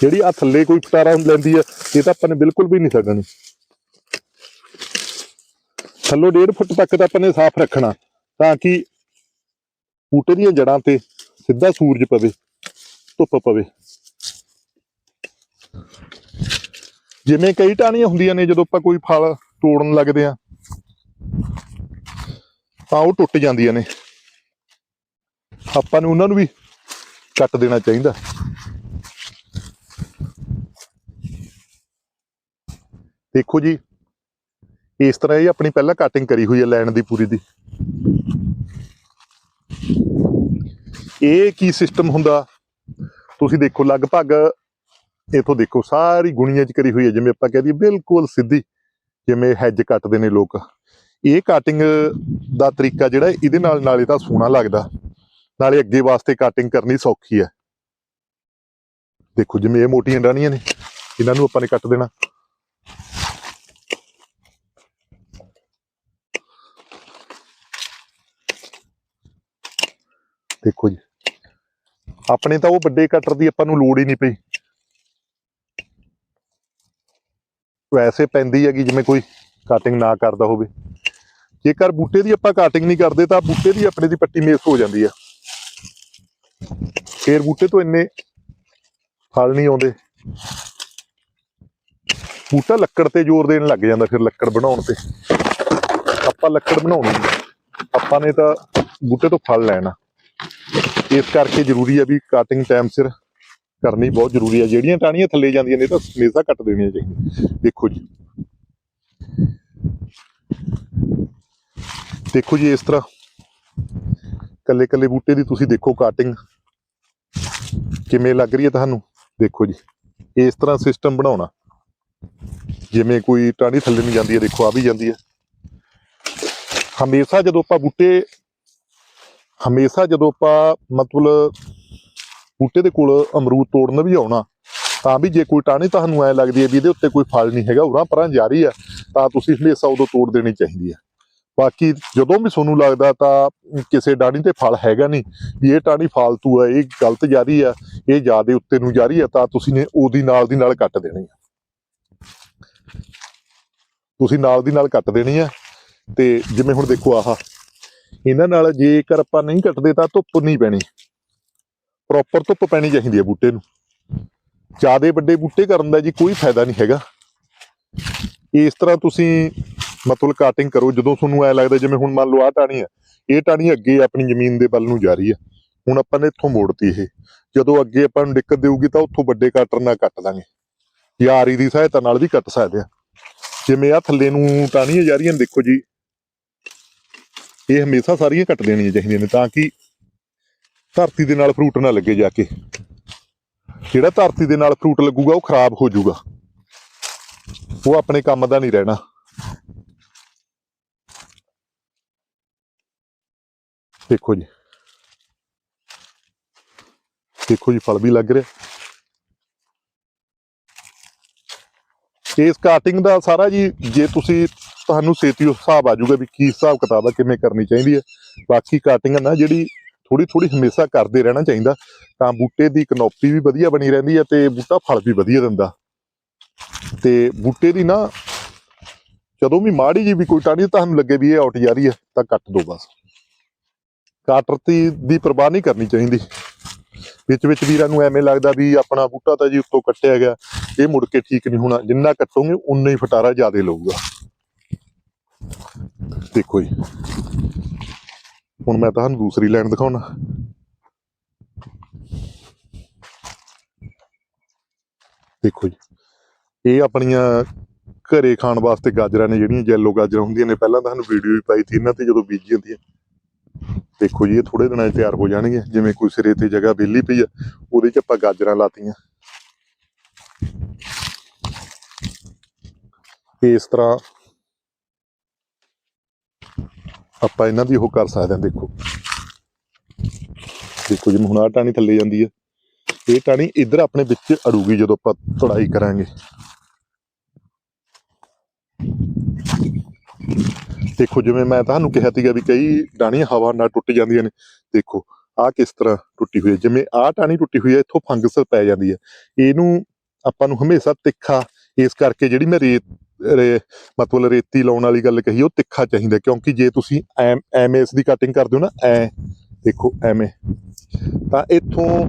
ਜਿਹੜੀ ਆ ਥੱਲੇ ਕੋਈ ਪਟਾਰਾ ਲੈਂਦੀ ਆ, ਇਹ ਤਾਂ ਆਪਾਂ ਨੇ ਬਿਲਕੁਲ ਵੀ ਨਹੀਂ ਛੱਡਣੀ। ਥੱਲੋਂ 1.5 ਫੁੱਟ ਤੱਕ ਤਾਂ ਆਪਾਂ ਨੇ ਸਾਫ਼ ਰੱਖਣਾ, ਤਾਂ ਕਿ ਬੂਟੇ ਦੀਆਂ ਜੜਾਂ ਤੇ ਸਿੱਧਾ ਸੂਰਜ ਪਵੇ, ਧੁੱਪ ਪਵੇ। ਜਿਵੇਂ ਕਈ ਟਾਹਣੀਆਂ ਹੁੰਦੀਆਂ ਨੇ, ਜਦੋਂ ਆਪਾਂ ਕੋਈ ਫਲ ਤੋੜਨ ਲੱਗਦੇ ਆ, ਤਾਂ ਉਹ ਟੁੱਟ ਜਾਂਦੀਆਂ ਨੇ। ਆਪਾਂ ਨੂੰ ਉਹਨਾਂ ਨੂੰ ਵੀ ਕੱਟ ਦੇਣਾ ਚਾਹੀਦਾ। ਦੇਖੋ ਜੀ, ਇਸ ਤਰ੍ਹਾਂ ਇਹ ਆਪਣੀ ਪਹਿਲਾਂ ਕਟਿੰਗ ਕਰੀ ਹੋਈ ਹੈ ਲੈਣ ਦੀ ਪੂਰੀ ਦੀ। ਇਹ ਕੀ ਸਿਸਟਮ ਹੁੰਦਾ? ਤੁਸੀਂ ਦੇਖੋ, ਲਗਭਗ ਇਥੋਂ ਦੇਖੋ, ਸਾਰੀ ਗੁਣੀਆਂ ਚ ਕਰੀ ਹੋਈ ਹੈ, ਜਿਵੇਂ ਆਪਾਂ ਕਹਿ ਦਈਏ, ਬਿਲਕੁਲ ਸਿੱਧੀ, ਜਿਵੇਂ ਹੈਜ ਕੱਟਦੇ ਨੇ ਲੋਕ। ਇਹ ਕਟਿੰਗ ਦਾ ਤਰੀਕਾ ਜਿਹੜਾ, ਇਹਦੇ ਨਾਲ ਨਾਲੇ ਤਾਂ ਸੋਹਣਾ ਲੱਗਦਾ। ਨਾਲੇ ਅੱਗੇ ਵਾਸਤੇ ਕਟਿੰਗ ਕਰਨੀ ਸੌਖੀ ਹੈ। ਦੇਖੋ, ਜਿਵੇਂ ਇਹ ਮੋਟੀਆਂ ਡਾਣੀਆਂ ਨੇ, ਇਹਨਾਂ ਨੂੰ ਆਪਾਂ ਨੇ ਕੱਟ ਦੇਣਾ। ਦੇਖੋ ਜੀ। ਆਪਣੇ ਤਾਂ ਉਹ ਵੱਡੇ ਕਟਰ ਦੀ ਆਪਾਂ ਨੂੰ ਲੋੜ ਹੀ ਨਹੀਂ ਪਈ। ਵੈਸੇ ਪੈਂਦੀ ਹੈਗੀ ਜਿਵੇਂ ਕੋਈ ਕਟਿੰਗ ਨਾ ਕਰਦਾ ਹੋਵੇ। ਜੇਕਰ ਬੂਟੇ ਦੀ ਆਪਾਂ ਕਟਿੰਗ ਨਹੀਂ ਕਰਦੇ ਤਾਂ ਬੂਟੇ ਦੀ ਆਪਣੇ ਦੀ ਪੱਟੀ ਮੇਸ ਹੋ ਜਾਂਦੀ ਆ। ਫੇਰ ਬੂਟੇ ਤੋਂ ਇੰਨੇ ਫਲ ਨਹੀਂ ਆਉਂਦੇ। ਬੂਟਾ ਲੱਕੜ ਤੇ ਜ਼ੋਰ ਦੇਣ ਲੱਗ ਜਾਂਦਾ ਫਿਰ ਲੱਕੜ ਬਣਾਉਣ ਤੇ। ਆਪਾਂ ਲੱਕੜ ਬਣਾਉਣੀ ਆਪਾਂ ਨੇ ਤਾਂ ਬੂਟੇ ਤੋਂ ਫਲ ਲੈਣਾ। ਇਸ ਕਰਕੇ ਜ਼ਰੂਰੀ ਹੈ ਵੀ ਕਟਿੰਗ ਟਾਈਮ ਸਿਰ ਕਰਨੀ ਬਹੁਤ ਜ਼ਰੂਰੀ ਹੈ ਜਿਹੜੀਆਂ ਟਾਹਣੀਆਂ ਥੱਲੇ ਜਾਂਦੀਆਂ ਨੇ ਤਾਂ ਹਮੇਸ਼ਾ ਕੱਟ ਦੇਣੀਆਂ ਚਾਹੀਦੀਆਂ। ਦੇਖੋ ਜੀ। ਦੇਖੋ ਜੀ ਇਸ ਤਰ੍ਹਾਂ। ਕੱਲੇ ਕੱਲੇ ਬੂਟੇ ਦੀ ਤੁਸੀਂ ਦੇਖੋ ਕਟਿੰਗ ਕਿਵੇਂ ਲੱਗ ਰਹੀ ਹੈ ਤੁਹਾਨੂੰ? ਦੇਖੋ ਜੀ। ਇਸ ਤਰ੍ਹਾਂ ਸਿਸਟਮ ਬਣਾਉਣਾ। ਜਿਵੇਂ ਕੋਈ ਟਾਹਣੀ ਥੱਲੇ ਨੂੰ ਜਾਂਦੀ ਹੈ, ਦੇਖੋ ਆ ਵੀ ਜਾਂਦੀ ਹੈ। ਹਮੇਸ਼ਾ ਜਦੋਂ ਆਪਾਂ ਬੂਟੇ ਹਮੇਸ਼ਾ ਜਦੋਂ ਆਪਾਂ ਮਤਲਬ ਬੂਟੇ ਦੇ ਕੋਲ ਅਮਰੂਦ ਤੋੜਨ ਵੀ ਆਉਣਾ, ਤਾਂ ਵੀ ਜੇ ਕੋਈ ਟਾਹਣੀ ਤੁਹਾਨੂੰ ਐ ਲੱਗਦੀ ਹੈ ਵੀ ਇਹਦੇ ਉੱਤੇ ਕੋਈ ਫਲ ਨਹੀਂ ਹੈਗਾ, ਉਰਾਂ ਪਰਾਂ ਜਾ ਰਹੀ ਆ ਤਾਂ ਤੁਸੀਂ ਹਮੇਸ਼ਾ ਉਦੋਂ ਤੋੜ ਦੇਣੀ ਚਾਹੀਦੀ ਹੈ। ਬਾਕੀ ਜਦੋਂ ਵੀ ਤੁਹਾਨੂੰ ਲੱਗਦਾ ਤਾਂ ਕਿਸੇ ਡਾਣੀ ਤੇ ਫਲ ਹੈਗਾ ਨਹੀਂ, ਵੀ ਇਹ ਟਾਹਣੀ ਫਾਲਤੂ ਆ ਇਹ ਗਲਤ ਜਾ ਰਹੀ ਆ ਇਹ ਜਿਆਦੇ ਉੱਤੇ ਨੂੰ ਜਾ ਰਹੀ ਆ ਤਾਂ ਤੁਸੀਂ ਨੇ ਉਹਦੀ ਨਾਲ ਦੀ ਨਾਲ ਕੱਟ ਦੇਣੀ ਆ ਤੁਸੀਂ ਨਾਲ ਦੀ ਨਾਲ ਕੱਟ ਦੇਣੀ ਆ ਤੇ ਜਿਵੇਂ ਹੁਣ ਦੇਖੋ ਆਹ ਇਹਨਾਂ ਨਾਲ ਜੇਕਰ ਆਪਾਂ ਨਹੀਂ ਕੱਟਦੇ ਤਾਂ ਧੁੱਪ ਨਹੀਂ ਪੈਣੀ। ਪ੍ਰੋਪਰ ਧੁੱਪ ਪੈਣੀ ਚਾਹੀਦੀ ਹੈ ਬੂਟੇ ਨੂੰ। ਜਿਆਦੇ ਵੱਡੇ ਬੂਟੇ ਕਰਨ ਦਾ ਜੀ ਕੋਈ ਫਾਇਦਾ ਨਹੀਂ ਹੈਗਾ। ਇਸ ਤਰ੍ਹਾਂ ਤੁਸੀਂ ਮਤਲਬ ਕਾਟਿੰਗ ਕਰੋ, ਜਦੋਂ ਤੁਹਾਨੂੰ ਐ ਲੱਗਦਾ ਜਿਵੇਂ ਹੁਣ ਮੰਨ ਲਓ ਆਹ ਟਾਣੀ ਹੈ, ਇਹ ਟਾਣੀ ਅੱਗੇ ਆਪਣੀ ਜ਼ਮੀਨ ਦੇ ਵੱਲ ਨੂੰ ਜਾ ਰਹੀ ਹੈ। ਹੁਣ ਆਪਾਂ ਨੇ ਇੱਥੋਂ ਮੋੜਤੀ ਇਹ। ਜਦੋਂ ਅੱਗੇ ਆਪਾਂ ਨੂੰ ਦਿੱਕਤ ਦੇਊਗੀ ਤਾਂ ਉੱਥੋਂ ਵੱਡੇ ਕਟਰ ਨਾਲ ਕੱਟ ਦਾਂਗੇ। ਯਾਰੀ ਦੀ ਸਹਾਇਤਾ ਨਾਲ ਵੀ ਕੱਟ ਸਕਦੇ ਆ। ਜਿਵੇਂ ਆ ਥੱਲੇ ਨੂੰ ਟਾਣੀਆਂ ਜਾ ਰਹੀਆਂ ਦੇਖੋ ਜੀ। ਇਹ ਹਮੇਸ਼ਾ ਸਾਰੀਆਂ ਕੱਟ ਲੈਣੀਆਂ ਚਾਹੀਦੀਆਂ ਨੇ ਤਾਂ ਕਿ ਧਰਤੀ ਦੇ ਨਾਲ ਫਰੂਟ ਨਾ ਲੱਗੇ ਜਾ ਕੇ। ਜਿਹੜਾ ਧਰਤੀ ਦੇ ਨਾਲ ਫਰੂਟ ਲੱਗੂਗਾ, ਉਹ ਖਰਾਬ ਹੋ ਜਾਊਗਾ। ਉਹ ਆਪਣੇ ਕੰਮ ਦਾ ਨਹੀਂ ਰਹਿਣਾ। ਦੇਖੋ ਜੀ। ਦੇਖੋ ਜੀ, ਫਲ ਵੀ ਲੱਗ ਰਿਹਾ। ਇਸ ਕਾਟਿੰਗ ਦਾ ਸਾਰਾ ਜੀ, ਜੇ ਤੁਸੀਂ ਤੁਹਾਨੂੰ ਸੇਤੀ ਉਸ ਹਿਸਾਬ ਆ ਜਾਊਗਾ ਵੀ ਕੀ ਹਿਸਾਬ ਕਿਤਾਬ ਆ, ਕਿਵੇਂ ਕਰਨੀ ਚਾਹੀਦੀ ਹੈ ਬਾਕੀ ਕਾਟਿੰਗ ਨਾ, ਜਿਹੜੀ ਥੋੜੀ ਥੋੜੀ ਹਮੇਸ਼ਾ ਕਰਦੇ ਰਹਿਣਾ ਚਾਹੀਦਾ, ਤਾਂ ਬੂਟੇ ਦੀ ਕਨੋਪੀ ਵੀ ਵਧੀਆ ਬਣੀ ਰਹਿੰਦੀ ਹੈ ਤੇ ਬੂਟਾ ਫਲ ਵੀ ਵਧੀਆ ਦਿੰਦਾ। ਤੇ ਬੂਟੇ ਦੀ ਨਾ, ਜਦੋਂ ਵੀ ਮਾੜੀ ਜੀ ਵੀ ਕੋਈ ਟਾਣੀ ਤੁਹਾਨੂੰ ਲੱਗੇ ਵੀ ਇਹ ਆਉਟ ਜਾ ਰਹੀ ਹੈ ਤਾਂ ਕੱਟ ਦੋ ਬਸ। ਕਾਟਰ ਦੀ ਦੀ ਪਰਵਾਹ ਨਹੀਂ ਕਰਨੀ ਚਾਹੀਦੀ। ਵਿੱਚ ਵਿੱਚ ਵੀਰਾਂ ਨੂੰ ਐਵੇਂ ਲੱਗਦਾ ਵੀ ਆਪਣਾ ਬੂਟਾ ਤਾਂ ਜੀ ਉੱਤੋਂ ਕੱਟਿਆ ਗਿਆ, ਇਹ ਮੁੜ ਕੇ ਠੀਕ ਨਹੀਂ ਹੋਣਾ। ਜਿੰਨਾ ਕੱਟੋਗੇ, ਉਨਾ ਹੀ ਫਟਾਰਾ ਜ਼ਿਆਦਾ ਲਊਗਾ। ਦੇਖੋ ਜੀ। ਹੁਣ ਮੈਂ ਤੁਹਾਨੂੰ ਦੂਸਰੀ ਲਾਈਨ ਦਿਖਾਉਣਾ। ਦੇਖੋ ਜੀ, ਇਹ ਆਪਣੀਆਂ ਘਰੇ ਖਾਣ ਵਾਸਤੇ ਗਾਜਰਾਂ ਨੇ ਜਿਹੜੀਆਂ ਯੈਲੋ ਗਾਜਰਾਂ ਹੁੰਦੀਆਂ ਨੇ, ਪਹਿਲਾਂ ਤਾਂ ਵੀਡੀਓ ਵੀ ਪਾਈ ਸੀ, ਇਹਨਾਂ ਤੇ ਜਦੋਂ ਬੀਜੀ ਹੁੰਦੀ ਦੇਖੋ ਜੀ, ਇਹ ਥੋੜੇ ਦਿਨਾਂ 'ਚ ਤਿਆਰ ਹੋ ਜਾਣਗੇ ਜਿਵੇਂ ਕੋਈ ਸਿਰੇ ਤੇ ਜਗ੍ਹਾ ਵਿਹਲੀ ਪਈ ਆ, ਉਹਦੇ 'ਚ ਆਪਾਂ ਗਾਜਰਾਂ ਲਾਤੀਆਂ। ਇਸ ਤਰ੍ਹਾਂ ਆਪਾਂ ਇਹਨਾਂ ਦੀ ਉਹ ਕਰ ਸਕਦੇ ਹਾਂ, ਦੇਖੋ। ਦੇਖੋ ਜਿਵੇਂ ਹੁਣ ਆਹ ਟਾਣੀ ਥੱਲੇ ਜਾਂਦੀ ਹੈ ਇਹ ਟਾਣੀ ਇੱਧਰ ਆਪਣੇ ਵਿੱਚ ਅੜੂਗੀ ਜਦੋਂ ਆਪਾਂ ਤੁੜਾਈ ਕਰਾਂਗੇ। ਦੇਖੋ, ਜਿਵੇਂ ਮੈਂ ਤੁਹਾਨੂੰ ਕਿਹਾ ਸੀਗਾ ਵੀ ਕਈ ਟਾਣੀਆਂ ਹਵਾ ਨਾਲ ਟੁੱਟ ਜਾਂਦੀਆਂ ਨੇ। ਦੇਖੋ, ਆਹ ਕਿਸ ਤਰ੍ਹਾਂ ਟੁੱਟੀ ਹੋਈ ਹੈ ਜਿਵੇਂ ਆਹ ਟਾਣੀ ਟੁੱਟੀ ਹੋਈ ਹੈ ਇੱਥੋਂ ਫੰਗਸ ਪੈ ਜਾਂਦੀ ਹੈ ਇਹਨੂੰ ਆਪਾਂ ਨੂੰ ਹਮੇਸ਼ਾ ਤਿੱਖਾ ਇਸ ਕਰਕੇ ਜਿਹੜੀ ਮੈਂ ਰੇਤ ਰੇ- ਮਤਲਬ ਰੇਤੀ ਲਾਉਣ ਵਾਲੀ ਗੱਲ ਕਹੀ, ਉਹ ਤਿੱਖਾ ਚਾਹੀਦਾ ਕਿਉਂਕਿ ਜੇ ਤੁਸੀਂ ਐਵੇਂ ਇਸ ਦੀ ਕਟਿੰਗ ਕਰਦੇ ਹੋ ਨਾ, ਐ ਦੇਖੋ ਐਵੇਂ ਤਾਂ ਇੱਥੋਂ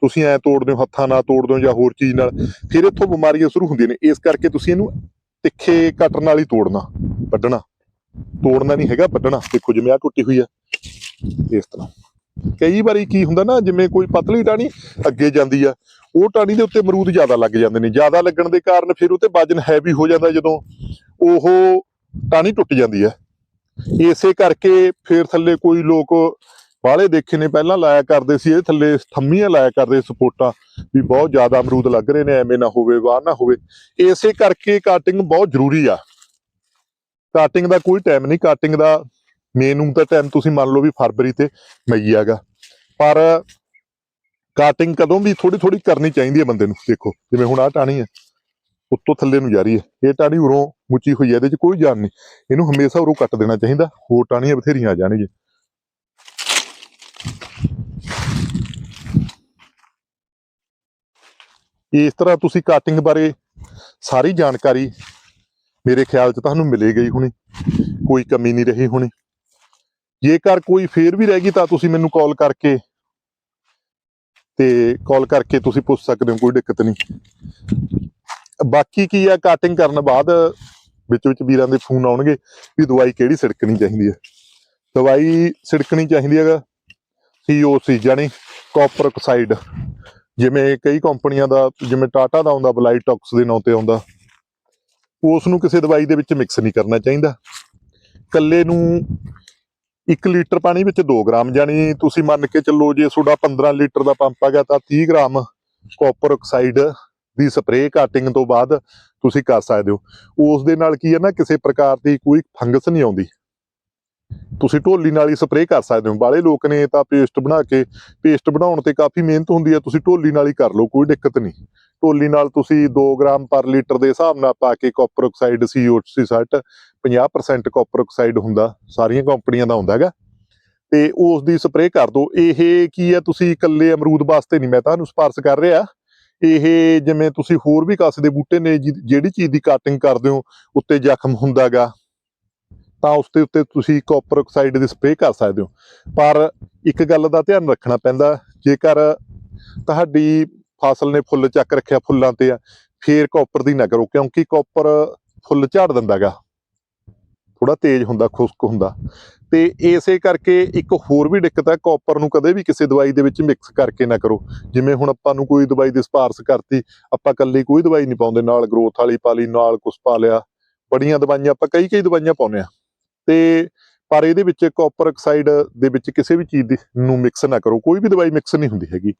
ਤੁਸੀਂ ਐ ਤੋੜਦੇ ਹੋ, ਹੱਥਾਂ ਨਾਲ ਤੋੜਦੇ ਹੋ ਜਾਂ ਹੋਰ ਚੀਜ਼ ਨਾਲ, ਫਿਰ ਇੱਥੋਂ ਬਿਮਾਰੀਆਂ ਸ਼ੁਰੂ ਹੁੰਦੀਆਂ ਨੇ। ਇਸ ਕਰਕੇ ਤੁਸੀਂ ਇਹਨੂੰ ਤਿੱਖੇ ਕਟਰ ਨਾਲ ਹੀ ਤੋੜਨਾ, ਵੱਢਣਾ। ਤੋੜਨਾ ਨਹੀਂ ਹੈਗਾ, ਵੱਢਣਾ। ਦੇਖੋ, ਜਿਵੇਂ ਆ ਟੁੱਟੀ ਹੋਈ ਆ, ਇਸ ਤਰ੍ਹਾਂ। ਕਈ ਵਾਰੀ ਕੀ ਹੁੰਦਾ ਨਾ, ਜਿਵੇਂ ਕੋਈ ਪਤਲੀ ਟਾਣੀ ਅੱਗੇ ਜਾਂਦੀ ਆ ਉਹ ਟਾਣੀ ਦੇ ਉੱਤੇ ਅਮਰੂਦ ਜ਼ਿਆਦਾ ਲੱਗ ਜਾਂਦੇ ਨੇ। ਜ਼ਿਆਦਾ ਲੱਗਣ ਦੇ ਕਾਰਨ ਫਿਰ ਉਹ ਤੇ ਵਜਨ ਹੈਵੀ ਹੋ ਜਾਂਦਾ ਜਦੋਂ ਉਹ ਟਾਣੀ ਟੁੱਟ ਜਾਂਦੀ ਹੈ। ਇਸੇ ਕਰਕੇ ਫਿਰ ਥੱਲੇ ਕੋਈ ਲੋਕ ਬਾਹਲੇ ਦੇਖੇ ਨੇ, ਪਹਿਲਾਂ ਲਾਇਆ ਕਰਦੇ ਸੀ, ਇਹ ਥੱਲੇ ਥੰਮੀਆਂ ਲਾਇਆ ਕਰਦੇ ਸਪੋਰਟਾਂ ਵੀ ਬਹੁਤ ਜ਼ਿਆਦਾ ਅਮਰੂਦ ਲੱਗ ਰਹੇ ਨੇ, ਐਵੇਂ ਨਾ ਹੋਵੇ, ਵਾਹ ਨਾ ਹੋਵੇ। ਇਸੇ ਕਰਕੇ ਕਾਟਿੰਗ ਬਹੁਤ ਜ਼ਰੂਰੀ ਆ। ਕਾਟਿੰਗ ਦਾ ਕੋਈ ਟਾਈਮ ਨਹੀਂ ਕਾਟਿੰਗ ਦਾ ਮੇਨ ਤਾਂ ਟਾਈਮ ਤੁਸੀਂ ਮੰਨ ਲਓ ਵੀ ਫਰਵਰੀ ਤੇ ਮਈ ਹੈਗਾ ਪਰ ਕਾਟਿੰਗ ਕਦੋਂ ਵੀ ਥੋੜੀ ਥੋੜੀ ਕਰਨੀ ਚਾਹੀਦੀ ਹੈ ਬੰਦੇ ਨੂੰ, ਦੇਖੋ, ਜਿਵੇਂ ਹੁਣ ਆਹ ਟਾਣੀ ਹੈ, ਉੱਤੋਂ ਥੱਲੇ ਨੂੰ ਜਾ ਰਹੀ ਹੈ। ਇਹ ਟਾਣੀ ਉਰੋਂ ਮੁੱਚੀ ਹੋਈ ਹੈ, ਇਹਦੇ 'ਚ ਕੋਈ ਜਾਨ ਨਹੀਂ। ਇਹਨੂੰ ਹਮੇਸ਼ਾ ਉਰੋਂ ਕੱਟ ਦੇਣਾ ਚਾਹੀਦਾ, ਹੋਰ ਟਾਣੀਆਂ ਬਥੇਰੀਆਂ ਆ ਜਾਣਗੀਆਂ। ਇਸ ਤਰ੍ਹਾਂ ਤੁਸੀਂ ਕਾਟਿੰਗ ਬਾਰੇ ਸਾਰੀ ਜਾਣਕਾਰੀ ਮੇਰੇ ਖਿਆਲ 'ਚ ਤੁਹਾਨੂੰ ਮਿਲੇ ਗਈ ਹੋਣੀ, ਕੋਈ ਕਮੀ ਨਹੀਂ ਰਹੀ ਹੋਣੀ। ਜੇਕਰ ਕੋਈ ਫੇਰ ਵੀ ਰਹਿ ਗਈ ਤਾਂ ਤੁਸੀਂ ਮੈਨੂੰ ਕਾਲ ਕਰਕੇ ਤੇ ਕਾਲ ਕਰਕੇ ਤੁਸੀਂ ਪੁੱਛ ਸਕਦੇ ਹੋ, ਕੋਈ ਦਿੱਕਤ ਨਹੀਂ। ਬਾਕੀ ਕੀ ਆ ਕਾਟਿੰਗ ਕਰਨ ਬਾਅਦ ਵਿੱਚ ਵਿੱਚ ਵੀਰਾਂ ਦੇ ਫੋਨ ਆਉਣਗੇ ਵੀ ਦਵਾਈ ਕਿਹੜੀ ਛਿੜਕਣੀ ਚਾਹੀਦੀ ਹੈ ਦਵਾਈ ਛਿੜਕਣੀ ਚਾਹੀਦੀ ਹੈ ਸੀਓਸੀ ਜਾਨੀ ਕਾਪਰ ਆਕਸਾਈਡ ਜਿਵੇਂ ਕਈ ਕੰਪਨੀਆਂ ਦਾ, ਜਿਵੇਂ ਟਾਟਾ ਦਾ ਆਉਂਦਾ ਬਲਾਈਟੌਕਸ ਦੇ ਨਾਂ ਤੇ ਆਉਂਦਾ। ਉਸ ਨੂੰ ਕਿਸੇ ਦਵਾਈ ਦੇ ਵਿੱਚ ਮਿਕਸ ਨਹੀਂ ਕਰਨਾ ਚਾਹੀਦਾ। ਕੱਲੇ ਨੂੰ 1 ਲੀਟਰ ਪਾਣੀ ਵਿੱਚ 2 ਗ੍ਰਾਮ ਜਾਨੀ ਤੁਸੀਂ ਮੰਨ ਕੇ ਚੱਲੋ ਜੇ ਤੁਹਾਡਾ 15 ਲੀਟਰ ਦਾ ਪੰਪ ਆ ਤਾਂ 30 ਗ੍ਰਾਮ ਕਾਪਰ ਆਕਸਾਈਡ ਦੀ ਸਪਰੇਅ ਕਾਟਿੰਗ ਤੋਂ ਬਾਅਦ ਤੁਸੀਂ ਕਰ ਸਕਦੇ ਹੋ। ਉਸ ਦੇ ਨਾਲ ਕੀ ਹੈ ਨਾ, ਕਿਸੇ ਪ੍ਰਕਾਰ ਦੀ ਕੋਈ ਫੰਗਸ ਨਹੀਂ ਆਉਂਦੀ। ਤੁਸੀਂ ਢੋਲੀ ਨਾਲ ਹੀ ਸਪਰੇਅ ਕਰ ਸਕਦੇ ਹੋ। ਬਾਲੇ ਲੋਕ ਨੇ ਤਾਂ ਪੇਸਟ ਬਣਾ ਕੇ ਪੇਸਟ ਬਣਾਉਣ ਤੇ ਕਾਫੀ ਮਿਹਨਤ ਹੁੰਦੀ ਹੈ। ਤੁਸੀਂ ਢੋਲੀ ਨਾਲ ਹੀ ਕਰ ਲਓ, ਕੋਈ ਦਿੱਕਤ ਨਹੀਂ। ਢੋਲੀ ਨਾਲ ਤੁਸੀਂ 2 ਗ੍ਰਾਮ ਪਰ ਲੀਟਰ ਦੇ ਹਿਸਾਬ ਨਾਲ ਪਾ ਕੇ ਕਾਪਰ ਆਕਸਾਈਡ ਸੀਓਸੀ ਸੱਟ 50% ਕਾਪਰ ਆਕਸਾਈਡ ਹੁੰਦਾ, ਸਾਰੀਆਂ ਕੰਪਨੀਆਂ ਦਾ ਹੁੰਦਾ ਹੈਗਾ। ਤੇ ਉਸ ਦੀ ਸਪਰੇਅ ਕਰ ਦਿਓ ਇਹ ਕੀ ਹੈ? ਤੁਸੀਂ ਇਕੱਲੇ ਅਮਰੂਦ ਵਾਸਤੇ ਨਹੀਂ, ਮੈਂ ਤੁਹਾਨੂੰ ਸਪਾਰਸ਼ ਕਰ ਰਿਹਾ। ਇਹ ਜਿਵੇਂ ਤੁਸੀਂ ਹੋਰ ਵੀ ਕਾਸੇ ਦੇ ਬੂਟੇ ਨੇ ਜਿਹੜੀ ਚੀਜ਼ ਦੀ ਕਾਟਿੰਗ ਕਰਦੇ ਹੋ, ਉੱਤੇ ਜ਼ਖਮ ਹੁੰਦਾਗਾ ਤਾਂ ਉਸ ਦੇ ਉੱਤੇ ਤੁਸੀਂ ਕਾਪਰ ਆਕਸਾਈਡ ਦੀ ਸਪਰੇਅ ਕਰ ਸਕਦੇ ਹੋ। ਪਰ ਇੱਕ ਗੱਲ ਦਾ ਧਿਆਨ ਰੱਖਣਾ ਪੈਂਦਾ, ਜੇਕਰ ਤੁਹਾਡੀ ਫਸਲ ਨੇ ਫੁੱਲ ਚੱਕ ਰੱਖਿਆ ਫੁੱਲਾਂ ਤੇ ਆ, ਫੇਰ ਕਾਪਰ ਦੀ ਨਾ ਕਰੋ, ਕਿਉਂਕਿ ਕਾਪਰ ਫੁੱਲ ਝਾੜ ਦਿੰਦਾਗਾ ਥੋੜਾ ਤੇਜ਼ ਹੁੰਦਾ, ਖੁਸ਼ਕ ਹੁੰਦਾ। ਤੇ ਇਸੇ ਕਰਕੇ ਇੱਕ ਹੋਰ ਵੀ ਦਿੱਕਤ ਹੈ ਕਾਪਰ ਨੂੰ ਕਦੇ ਵੀ ਕਿਸੇ ਦਵਾਈ ਦੇ ਵਿੱਚ ਮਿਕਸ ਕਰਕੇ ਨਾ ਕਰੋ। ਜਿਵੇਂ ਹੁਣ ਆਪਾਂ ਨੂੰ ਕੋਈ ਦਵਾਈ ਦੀ ਸਿਫਾਰਸ਼ ਕਰਤੀ, ਆਪਾਂ ਇਕੱਲੀ ਕੋਈ ਦਵਾਈ ਨਹੀਂ ਪਾਉਂਦੇ, ਨਾਲ ਗਰੋਥ ਵਾਲੀ ਪਾ ਲਈ, ਨਾਲ ਕੁਛ ਪਾ ਲਿਆ। ਬੜੀਆਂ ਦਵਾਈਆਂ, ਆਪਾਂ ਕਈ ਕਈ ਦਵਾਈਆਂ ਪਾਉਂਦੇ ਆ ਤੇ ਪਰ ਇਹਦੇ ਵਿੱਚ ਕਾਪਰ ਆਕਸਾਈਡ ਦੇ ਵਿੱਚ ਕਿਸੇ ਵੀ ਚੀਜ਼ ਦੀ ਨੂੰ ਮਿਕਸ ਨਾ ਕਰੋ। ਕੋਈ ਵੀ ਦਵਾਈ ਮਿਕਸ ਨਹੀਂ ਹੁੰਦੀ ਹੈਗੀ।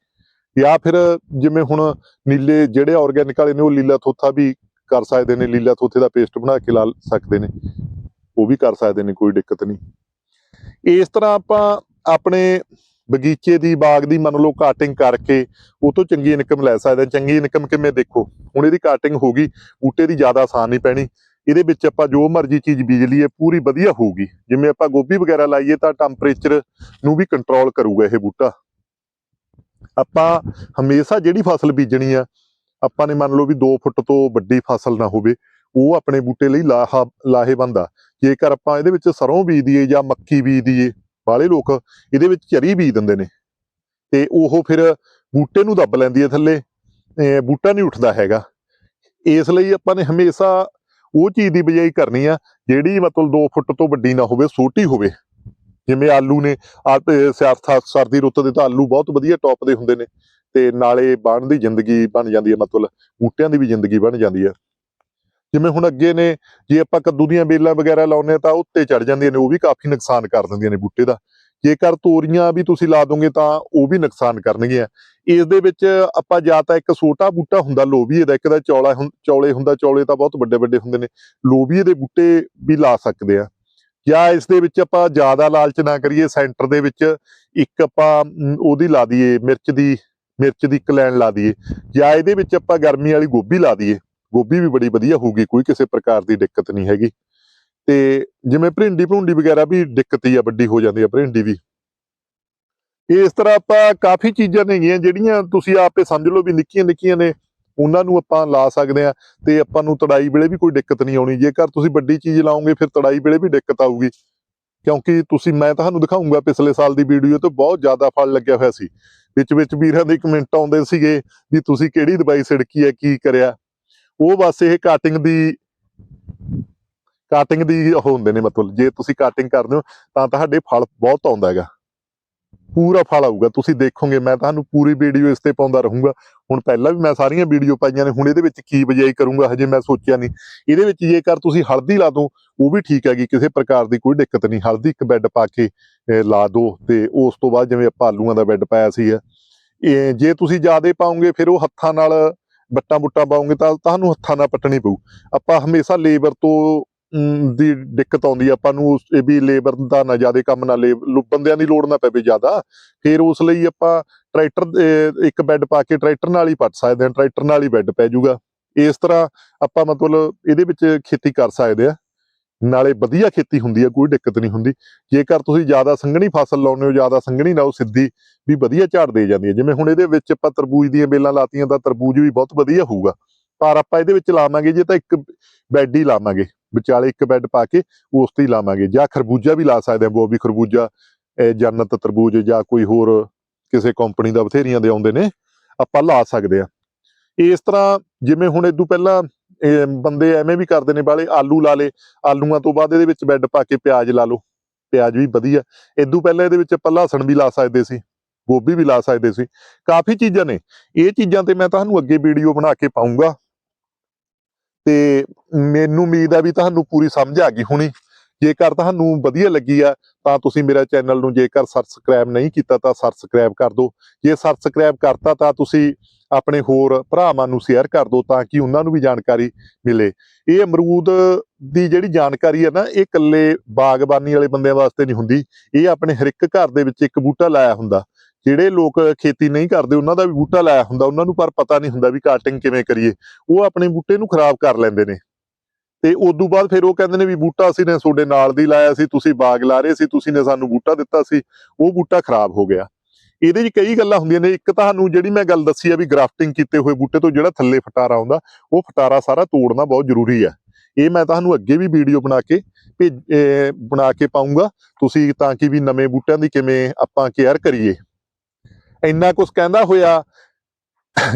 ਜਾਂ ਫਿਰ ਜਿਵੇਂ ਹੁਣ ਨੀਲੇ ਜਿਹੜੇ ਆਰਗੈਨਿਕ ਵਾਲੇ ਨੇ, ਉਹ ਲੀਲਾ ਥੋਥਾ ਵੀ ਕਰ ਸਕਦੇ ਨੇ ਲੀਲਾ ਥੋਥੇ ਦਾ ਪੇਸਟ ਬਣਾ ਕੇ ਲਾ ਸਕਦੇ ਨੇ। ਉਹ ਵੀ ਕਰ ਸਕਦੇ ਨੇ, ਕੋਈ ਦਿੱਕਤ ਨਹੀਂ। ਇਸ ਤਰ੍ਹਾਂ ਆਪਾਂ ਆਪਣੇ ਬਗੀਚੇ ਦੀ, ਬਾਗ ਦੀ ਮੰਨ ਲਓ ਕਾਟਿੰਗ ਕਰਕੇ ਉਹ ਤੋਂ ਚੰਗੀ ਇਨਕਮ ਲੈ ਸਕਦੇ ਚੰਗੀ ਇਨਕਮ ਕਿਵੇਂ ਦੇਖੋ? ਹੁਣ ਇਹਦੀ ਕਾਟਿੰਗ ਹੋ ਗਈ, ਬੂਟੇ ਦੀ ਜ਼ਿਆਦਾ ਆਸਾਨ ਨਹੀਂ ਪੈਣੀ। ਇਹਦੇ ਵਿੱਚ ਆਪਾਂ ਜੋ ਮਰਜ਼ੀ ਚੀਜ਼ ਬੀਜ ਲਈਏ, ਪੂਰੀ ਵਧੀਆ ਹੋਊਗੀ। ਜਿਵੇਂ ਆਪਾਂ ਗੋਭੀ ਵਗੈਰਾ ਲਾਈਏ ਤਾਂ ਟੈਂਪਰੇਚਰ ਨੂੰ ਵੀ ਕੰਟਰੋਲ ਕਰੂਗਾ ਇਹ ਬੂਟਾ। ਆਪਾਂ ਹਮੇਸ਼ਾ ਜਿਹੜੀ ਫਸਲ ਬੀਜਣੀ ਆ, ਆਪਾਂ ਨੇ ਮੰਨ ਲਓ ਵੀ 2 ਫੁੱਟ ਤੋਂ ਵੱਡੀ ਫਸਲ ਨਾ ਹੋਵੇ। ਉਹ ਆਪਣੇ ਬੂਟੇ ਲਈ ਲਾਹਾ, ਲਾਹੇਵੰਦ ਆ। ਜੇਕਰ ਆਪਾਂ ਇਹਦੇ ਵਿੱਚ ਸਰੋਂ ਬੀਜ ਦਈਏ ਜਾਂ ਮੱਕੀ ਬੀਜ ਦਈਏ ਬਾਲੇ ਲੋਕ ਇਹਦੇ ਵਿੱਚ ਚਰੀ ਬੀਜ ਦਿੰਦੇ ਨੇ। ਤੇ ਉਹ ਫਿਰ ਬੂਟੇ ਨੂੰ ਦੱਬ ਲੈਂਦੀ ਹੈ ਥੱਲੇ ਬੂਟਾ ਨਹੀਂ ਉੱਠਦਾ ਹੈਗਾ। ਇਸ ਲਈ ਆਪਾਂ ਨੇ ਹਮੇਸ਼ਾ ਉਹ ਚੀਜ਼ ਦੀ ਬਜਾਈ ਕਰਨੀ ਆ, ਜਿਹੜੀ ਮਤਲਬ 2 ਫੁੱਟ ਤੋਂ ਵੱਡੀ ਨਾ ਹੋਵੇ, ਛੋਟੀ ਹੋਵੇ। ਜਿਵੇਂ ਆਲੂ ਨੇ ਸਿਆਰਥਾ, ਸਰਦੀ ਰੁੱਤ ਦੇ ਤਾਂ ਆਲੂ ਬਹੁਤ ਵਧੀਆ ਟੌਪ ਦੇ ਹੁੰਦੇ ਨੇ। ਤੇ ਨਾਲੇ ਬਣ ਦੀ ਜ਼ਿੰਦਗੀ ਬਣ ਜਾਂਦੀ ਹੈ, ਮਤਲਬ ਬੂਟਿਆਂ ਦੀ ਵੀ ਜ਼ਿੰਦਗੀ ਬਣ ਜਾਂਦੀ ਹੈ। ਜਿਵੇਂ ਹੁਣ ਅੱਗੇ ਨੇ, ਜੇ ਆਪਾਂ ਕੱਦੂ ਦੀਆਂ ਬੇਲਾਂ ਵਗੈਰਾ ਲਾਉਨੇ ਤਾਂ ਉੱਤੇ ਚੜ ਜਾਂਦੀਆਂ ਨੇ, ਉਹ ਵੀ ਕਾਫੀ ਨੁਕਸਾਨ ਕਰ ਦਿੰਦੀਆਂ ਨੇ ਬੂਟੇ ਦਾ। ਜੇਕਰ ਤੋਰੀਆਂ ਵੀ ਤੁਸੀਂ ਲਾ ਦੋਗੇ ਤਾਂ ਉਹ ਵੀ ਨੁਕਸਾਨ ਕਰਨਗੀਆਂ। ਇਸ ਦੇ ਵਿੱਚ ਆਪਾਂ ਜਾਂ ਤਾਂ ਇੱਕ ਛੋਟਾ ਬੂਟਾ ਹੁੰਦਾ, ਲੋਬੀਏ ਦਾ, ਇੱਕ ਦਾ ਚੌਲਾ ਹੁੰ- ਚੌਲੇ ਹੁੰਦਾ, ਚੌਲੇ ਤਾਂ ਬਹੁਤ ਵੱਡੇ ਵੱਡੇ ਹੁੰਦੇ ਨੇ, ਲੋਬੀਏ ਦੇ ਬੂਟੇ ਵੀ ਲਾ ਸਕਦੇ ਆ। ਜਾਂ ਇਸ ਦੇ ਵਿੱਚ ਆਪਾਂ ਜ਼ਿਆਦਾ ਲਾਲਚ ਨਾ ਕਰੀਏ, ਸੈਂਟਰ ਦੇ ਵਿੱਚ ਇੱਕ ਆਪਾਂ ਉਹਦੀ ਲਾ ਦਈਏ, ਮਿਰਚ ਦੀ ਮਿਰਚ ਦੀ ਇੱਕ ਲਾਈਨ ਲਾ ਦਈਏ। ਜਾਂ ਇਹਦੇ ਵਿੱਚ ਆਪਾਂ ਗਰਮੀ ਵਾਲੀ ਗੋਭੀ ਲਾ ਦਈਏ। ਗੋਭੀ ਵੀ ਬੜੀ ਵਧੀਆ ਹੋਊਗੀ, ਕੋਈ ਕਿਸੇ ਪ੍ਰਕਾਰ ਦੀ ਦਿੱਕਤ ਨਹੀਂ ਹੈਗੀ। ਤੇ ਜਿਵੇਂ ਭਿੰਡੀ ਭੁੰਡੀ ਵਗੈਰਾ ਵੀ ਦਿੱਕਤ ਹੀ ਆ, ਵੱਡੀ ਹੋ ਜਾਂਦੀ ਆ ਭਿੰਡੀ ਵੀ। ਇਸ ਤਰ੍ਹਾਂ ਆਪਾਂ ਕਾਫੀ ਚੀਜ਼ਾਂ ਨੇਗੀਆਂ ਜਿਹੜੀਆਂ ਤੁਸੀਂ ਆਪੇ ਸਮਝ ਲਓ ਵੀ ਨਿੱਕੀਆਂ ਨਿੱਕੀਆਂ ਨੇ, ਉਹਨਾਂ ਨੂੰ ਆਪਾਂ ਲਾ ਸਕਦੇ ਆ ਤੇ ਆਪਾਂ ਨੂੰ ਤੜਾਈ ਵੇਲੇ ਵੀ ਕੋਈ ਦਿੱਕਤ ਨਹੀਂ ਆਉਣੀ। ਜੇਕਰ ਤੁਸੀਂ ਵੱਡੀ ਚੀਜ਼ ਲਾਓਗੇ, ਫਿਰ ਤੜਾਈ ਵੇਲੇ ਵੀ ਦਿੱਕਤ ਆਊਗੀ। ਕਿਉਂਕਿ ਤੁਸੀਂ, ਮੈਂ ਤੁਹਾਨੂੰ ਦਿਖਾਉਂਗਾ ਪਿਛਲੇ ਸਾਲ ਦੀ ਵੀਡੀਓ ਤੋਂ ਬਹੁਤ ਜ਼ਿਆਦਾ ਫਲ ਲੱਗਿਆ ਹੋਇਆ ਸੀ। ਵਿੱਚ ਵਿੱਚ ਵੀਰਾਂ ਦੇ ਕਮੈਂਟ ਆਉਂਦੇ ਸੀਗੇ ਵੀ ਤੁਸੀਂ ਕਿਹੜੀ ਦਵਾਈ ਛਿੜਕੀ ਹੈ, ਕੀ ਕਰਿਆ। ਉਹ ਬਸ ਇਹ ਕਾਟਿੰਗ ਦੀ ਕਾਟਿੰਗ ਦੀ ਉਹ ਹੁੰਦੇ ਨੇ ਮਤਲਬ, ਜੇ ਤੁਸੀਂ ਕਾਟਿੰਗ ਕਰਦੇ ਹੋ, ਤਾਂ ਤੁਹਾਡੇ ਫਲ ਬਹੁਤ ਆਉਂਦਾ ਹੈਗਾ। ਪੂਰਾ ਫਲ ਆਊਗਾ। ਤੁਸੀਂ ਦੇਖੋਗੇ, ਮੈਂ ਤੁਹਾਨੂੰ ਪੂਰੀ ਵੀਡੀਓ ਇਸ ਤੇ ਪਾਉਂਦਾ ਰਹੂੰਗਾ। ਹੁਣ ਪਹਿਲਾਂ ਵੀ ਮੈਂ ਸਾਰੀਆਂ ਵੀਡੀਓ ਪਾਈਆਂ ਨੇ, ਹੁਣ ਇਹਦੇ ਵਿੱਚ ਕੀ ਬਜਾਈ ਕਰੂੰਗਾ, ਹਜੇ ਮੈਂ ਸੋਚਿਆ ਨਹੀਂ। ਇਹਦੇ ਵਿੱਚ ਜੇਕਰ ਤੁਸੀਂ ਹਲਦੀ ਲਾ ਦੋ, ਉਹ ਵੀ ਠੀਕ ਹੈਗੀ, ਕਿਸੇ ਪ੍ਰਕਾਰ ਦੀ ਕੋਈ ਦਿੱਕਤ ਨਹੀਂ। ਹਲਦੀ ਇੱਕ ਬੈੱਡ ਪਾ ਕੇ ਲਾ ਦੋ ਤੇ ਉਸ ਤੋਂ ਬਾਅਦ ਜਿਵੇਂ ਆਪਾਂ ਆਲੂਆਂ ਦਾ ਬੈੱਡ ਪਾਇਆ ਸੀ, ਇਹ ਜੇ ਤੁਸੀਂ ਜ਼ਿਆਦਾ ਪਾਉਂਗੇ, ਫਿਰ ਉਹ ਹੱਥਾਂ ਨਾਲ ਬੱਟਾਂ ਬੁੱਟਾਂ ਪਾਉਂਗੇ ਤਾਂ ਤੁਹਾਨੂੰ ਹੱਥਾਂ ਨਾਲ ਪੱਟਣੀ ਪਊ। ਆਪਾਂ ਹਮੇਸ਼ਾ ਲੇਬਰ ਤੋਂ ਦੀ ਦਿੱਕਤ ਆਉਂਦੀ ਆ। ਆਪਾਂ ਨੂੰ ਇਹ ਵੀ ਲੇਬਰ ਦਾ ਨਾ ਜ਼ਿਆਦਾ ਕੰਮ ਨਾ ਲੇ, ਬੰਦਿਆਂ ਦੀ ਲੋੜ ਨਾ ਪਵੇ ਜ਼ਿਆਦਾ। ਫਿਰ ਉਸ ਲਈ ਆਪਾਂ ਟਰੈਕਟਰ ਇੱਕ ਬੈੱਡ ਪਾ ਕੇ ਟਰੈਕਟਰ ਨਾਲ ਹੀ ਪੱਟ ਸਕਦੇ ਹਾਂ। ਟਰੈਕਟਰ ਨਾਲ ਹੀ ਬੈੱਡ ਪੈ ਜਾਊਗਾ ਇਸ ਤਰ੍ਹਾਂ ਆਪਾਂ ਮਤਲਬ ਇਹਦੇ ਵਿੱਚ ਖੇਤੀ ਕਰ ਸਕਦੇ ਆ ਨਾਲੇ ਵਧੀਆ ਖੇਤੀ ਹੁੰਦੀ ਹੈ ਕੋਈ ਦਿੱਕਤ ਨਹੀਂ ਹੁੰਦੀ। ਜੇਕਰ ਤੁਸੀਂ ਜ਼ਿਆਦਾ ਸੰਘਣੀ ਫਸਲ ਲਾਉਂਦੇ ਹੋ, ਜ਼ਿਆਦਾ ਸੰਘਣੀ ਨਾ ਸਿੱਧੀ ਵੀ ਵਧੀਆ ਝਾੜ ਦੇ ਜਾਂਦੀ ਹੈ ਜਿਵੇਂ ਹੁਣ ਇਹਦੇ ਵਿੱਚ ਆਪਾਂ ਤਰਬੂਜ ਦੀਆਂ ਬੇਲਾਂ ਲਾਤੀਆਂ ਤਾਂ ਤਰਬੂਜ ਵੀ ਬਹੁਤ ਵਧੀਆ ਹੋਊਗਾ। ਪਰ ਆਪਾਂ ਇਹਦੇ ਵਿੱਚ ਲਾਵਾਂਗੇ ਜੇ ਤਾਂ ਇੱਕ ਬੈੱਡ ਹੀ ਲਾਵਾਂਗੇ। ਵਿਚਾਲੇ ਇੱਕ ਬੈੱਡ ਪਾ ਕੇ ਉਸ ਤੇ ਹੀ ਲਾਵਾਂਗੇ। ਜਾਂ ਖਰਬੂਜਾ ਵੀ ਲਾ ਸਕਦੇ ਹਾਂ, ਬੋਬੀ ਖਰਬੂਜਾ, ਇਹ ਜੰਨਤ ਤਰਬੂਜ ਜਾਂ ਕੋਈ ਹੋਰ ਕਿਸੇ ਕੰਪਨੀ ਦਾ ਬਥੇਰੀਆਂ ਦੇ ਆਉਂਦੇ ਨੇ, ਆਪਾਂ ਲਾ ਸਕਦੇ ਆ ਇਸ ਤਰ੍ਹਾਂ ਜਿਵੇਂ ਹੁਣ ਇਦੋਂ ਪਹਿਲਾਂ ਬੰਦੇ ਐਵੇਂ ਵੀ ਕਰਦੇ ਨੇ ਵਾਲੇ ਆਲੂ ਲਾ ਲੇ, ਆਲੂਆਂ ਤੋਂ ਬਾਅਦ ਇਹਦੇ ਵਿੱਚ ਬੈੱਡ ਪਾ ਕੇ ਪਿਆਜ਼ ਲਾ ਲਓ। ਪਿਆਜ਼ ਵੀ ਵਧੀਆ। ਇਦੋਂ ਪਹਿਲਾਂ ਇਹਦੇ ਵਿੱਚ ਆਪਾਂ ਲਹਸਣ ਵੀ ਲਾ ਸਕਦੇ ਸੀ, ਗੋਭੀ ਵੀ ਲਾ ਸਕਦੇ ਸੀ। ਕਾਫੀ ਚੀਜ਼ਾਂ ਨੇ। ਇਹ ਚੀਜ਼ਾਂ ਤੇ ਮੈਂ ਤੁਹਾਨੂੰ ਅੱਗੇ ਵੀਡੀਓ ਬਣਾ ਕੇ ਪਾਉਂਗਾ ਤੇ ਮੈਨੂੰ ਉਮੀਦ ਹੈ ਵੀ ਤੁਹਾਨੂੰ ਪੂਰੀ ਸਮਝ ਆ ਗਈ ਹੋਣੀ। ਜੇਕਰ ਤੁਹਾਨੂੰ ਵਧੀਆ ਲੱਗੀ ਆ, ਤਾਂ ਤੁਸੀਂ ਮੇਰਾ ਚੈਨਲ ਨੂੰ ਜੇਕਰ ਸਬਸਕ੍ਰਾਈਬ ਨਹੀਂ ਕੀਤਾ ਤਾਂ ਸਬਸਕ੍ਰਾਈਬ ਕਰ ਦਿਓ। ਜੇ ਸਬਸਕ੍ਰਾਈਬ ਕਰਤਾ ਤਾਂ ਤੁਸੀਂ ਆਪਣੇ ਹੋਰ ਭਰਾਵਾਂ ਨੂੰ ਸ਼ੇਅਰ ਕਰ ਦਿਓ ਤਾਂ ਕਿ ਉਹਨਾਂ ਨੂੰ ਵੀ ਜਾਣਕਾਰੀ ਮਿਲੇ। ਇਹ ਅਮਰੂਦ ਦੀ ਜਿਹੜੀ ਜਾਣਕਾਰੀ ਹੈ ਨਾ, ਇਹ ਇਕੱਲੇ ਬਾਗਬਾਨੀ ਵਾਲੇ ਬੰਦਿਆਂ ਵਾਸਤੇ ਨਹੀਂ ਹੁੰਦੀ। ਇਹ ਆਪਣੇ ਹਰ ਇੱਕ ਘਰ ਦੇ ਵਿੱਚ ਇੱਕ ਬੂਟਾ ਲਾਇਆ ਹੁੰਦਾ। ਜਿਹੜੇ ਲੋਕ ਖੇਤੀ ਨਹੀਂ ਕਰਦੇ, ਉਹਨਾਂ ਦਾ ਵੀ ਬੂਟਾ ਲਾਇਆ ਹੁੰਦਾ। ਉਹਨਾਂ ਨੂੰ ਪਰ ਪਤਾ ਨਹੀਂ ਹੁੰਦਾ ਵੀ ਕਾਟਿੰਗ ਕਿਵੇਂ ਕਰੀਏ। ਉਹ ਆਪਣੇ ਬੂਟੇ ਨੂੰ ਖਰਾਬ ਕਰ ਲੈਂਦੇ ਨੇ। ਤੇ ਉਦੋਂ ਬਾਅਦ ਫਿਰ ਉਹ ਕਹਿੰਦੇ ਨੇ ਵੀ ਬੂਟਾ ਅਸੀਂ ਨੇ ਤੁਹਾਡੇ ਨਾਲ ਦੀ ਲਾਇਆ ਸੀ, ਤੁਸੀਂ ਬਾਗ ਲਾ ਰਹੇ ਸੀ, ਤੁਸੀਂ ਨੇ ਸਾਨੂੰ ਬੂਟਾ ਦਿੱਤਾ ਸੀ। ਉਹ ਬੂਟਾ ਖਰਾਬ ਹੋ ਗਿਆ। ਇਹਦੇ 'ਚ ਕਈ ਗੱਲਾਂ ਹੁੰਦੀਆਂ ਨੇ, ਇੱਕ ਤੁਹਾਨੂੰ ਜਿਹੜੀ ਮੈਂ ਗੱਲ ਦੱਸੀ ਆ ਵੀ ਗ੍ਰਾਫਟਿੰਗ ਕੀਤੇ ਹੋਏ ਬੂਟੇ ਤੋਂ ਜਿਹੜਾ ਥੱਲੇ ਫਟਾਰਾ ਆਉਂਦਾ, ਉਹ ਫਟਾਰਾ ਸਾਰਾ ਤੋੜਨਾ ਬਹੁਤ ਜ਼ਰੂਰੀ ਹੈ ਇਹ ਮੈਂ ਤੁਹਾਨੂੰ ਅੱਗੇ ਵੀ ਵੀਡੀਓ ਬਣਾ ਕੇ ਭੇਜ ਬਣਾ ਕੇ ਪਾਉਂਗਾ ਤੁਸੀਂ ਤਾਂ ਕਿ ਵੀ ਨਵੇਂ ਬੂਟਿਆਂ ਦੀ ਕਿਵੇਂ ਆਪਾਂ ਕੇਅਰ ਕਰੀਏ। ਇੰਨਾ ਕੁਝ ਕਹਿੰਦਾ ਹੋਇਆ,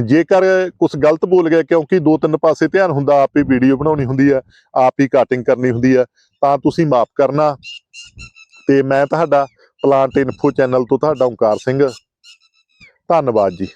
ਜੇਕਰ ਕੁਝ ਗਲਤ ਬੋਲ ਗਿਆ, ਕਿਉਂਕਿ ਦੋ ਤਿੰਨ ਪਾਸੇ ਧਿਆਨ ਹੁੰਦਾ, ਆਪ ਹੀ ਵੀਡੀਓ ਬਣਾਉਣੀ ਹੁੰਦੀ ਹੈ ਆਪ ਹੀ ਕਟਿੰਗ ਕਰਨੀ ਹੁੰਦੀ ਹੈ ਤਾਂ ਤੁਸੀਂ ਮਾਫ ਕਰਨਾ। ਤੇ ਮੈਂ ਤੁਹਾਡਾ ਪਲਾਂਟ ਇਨਫੋ ਚੈਨਲ ਤੋਂ ਤੁਹਾਡਾ ਓਮਕਾਰ ਸਿੰਘ। ਧੰਨਵਾਦ ਜੀ।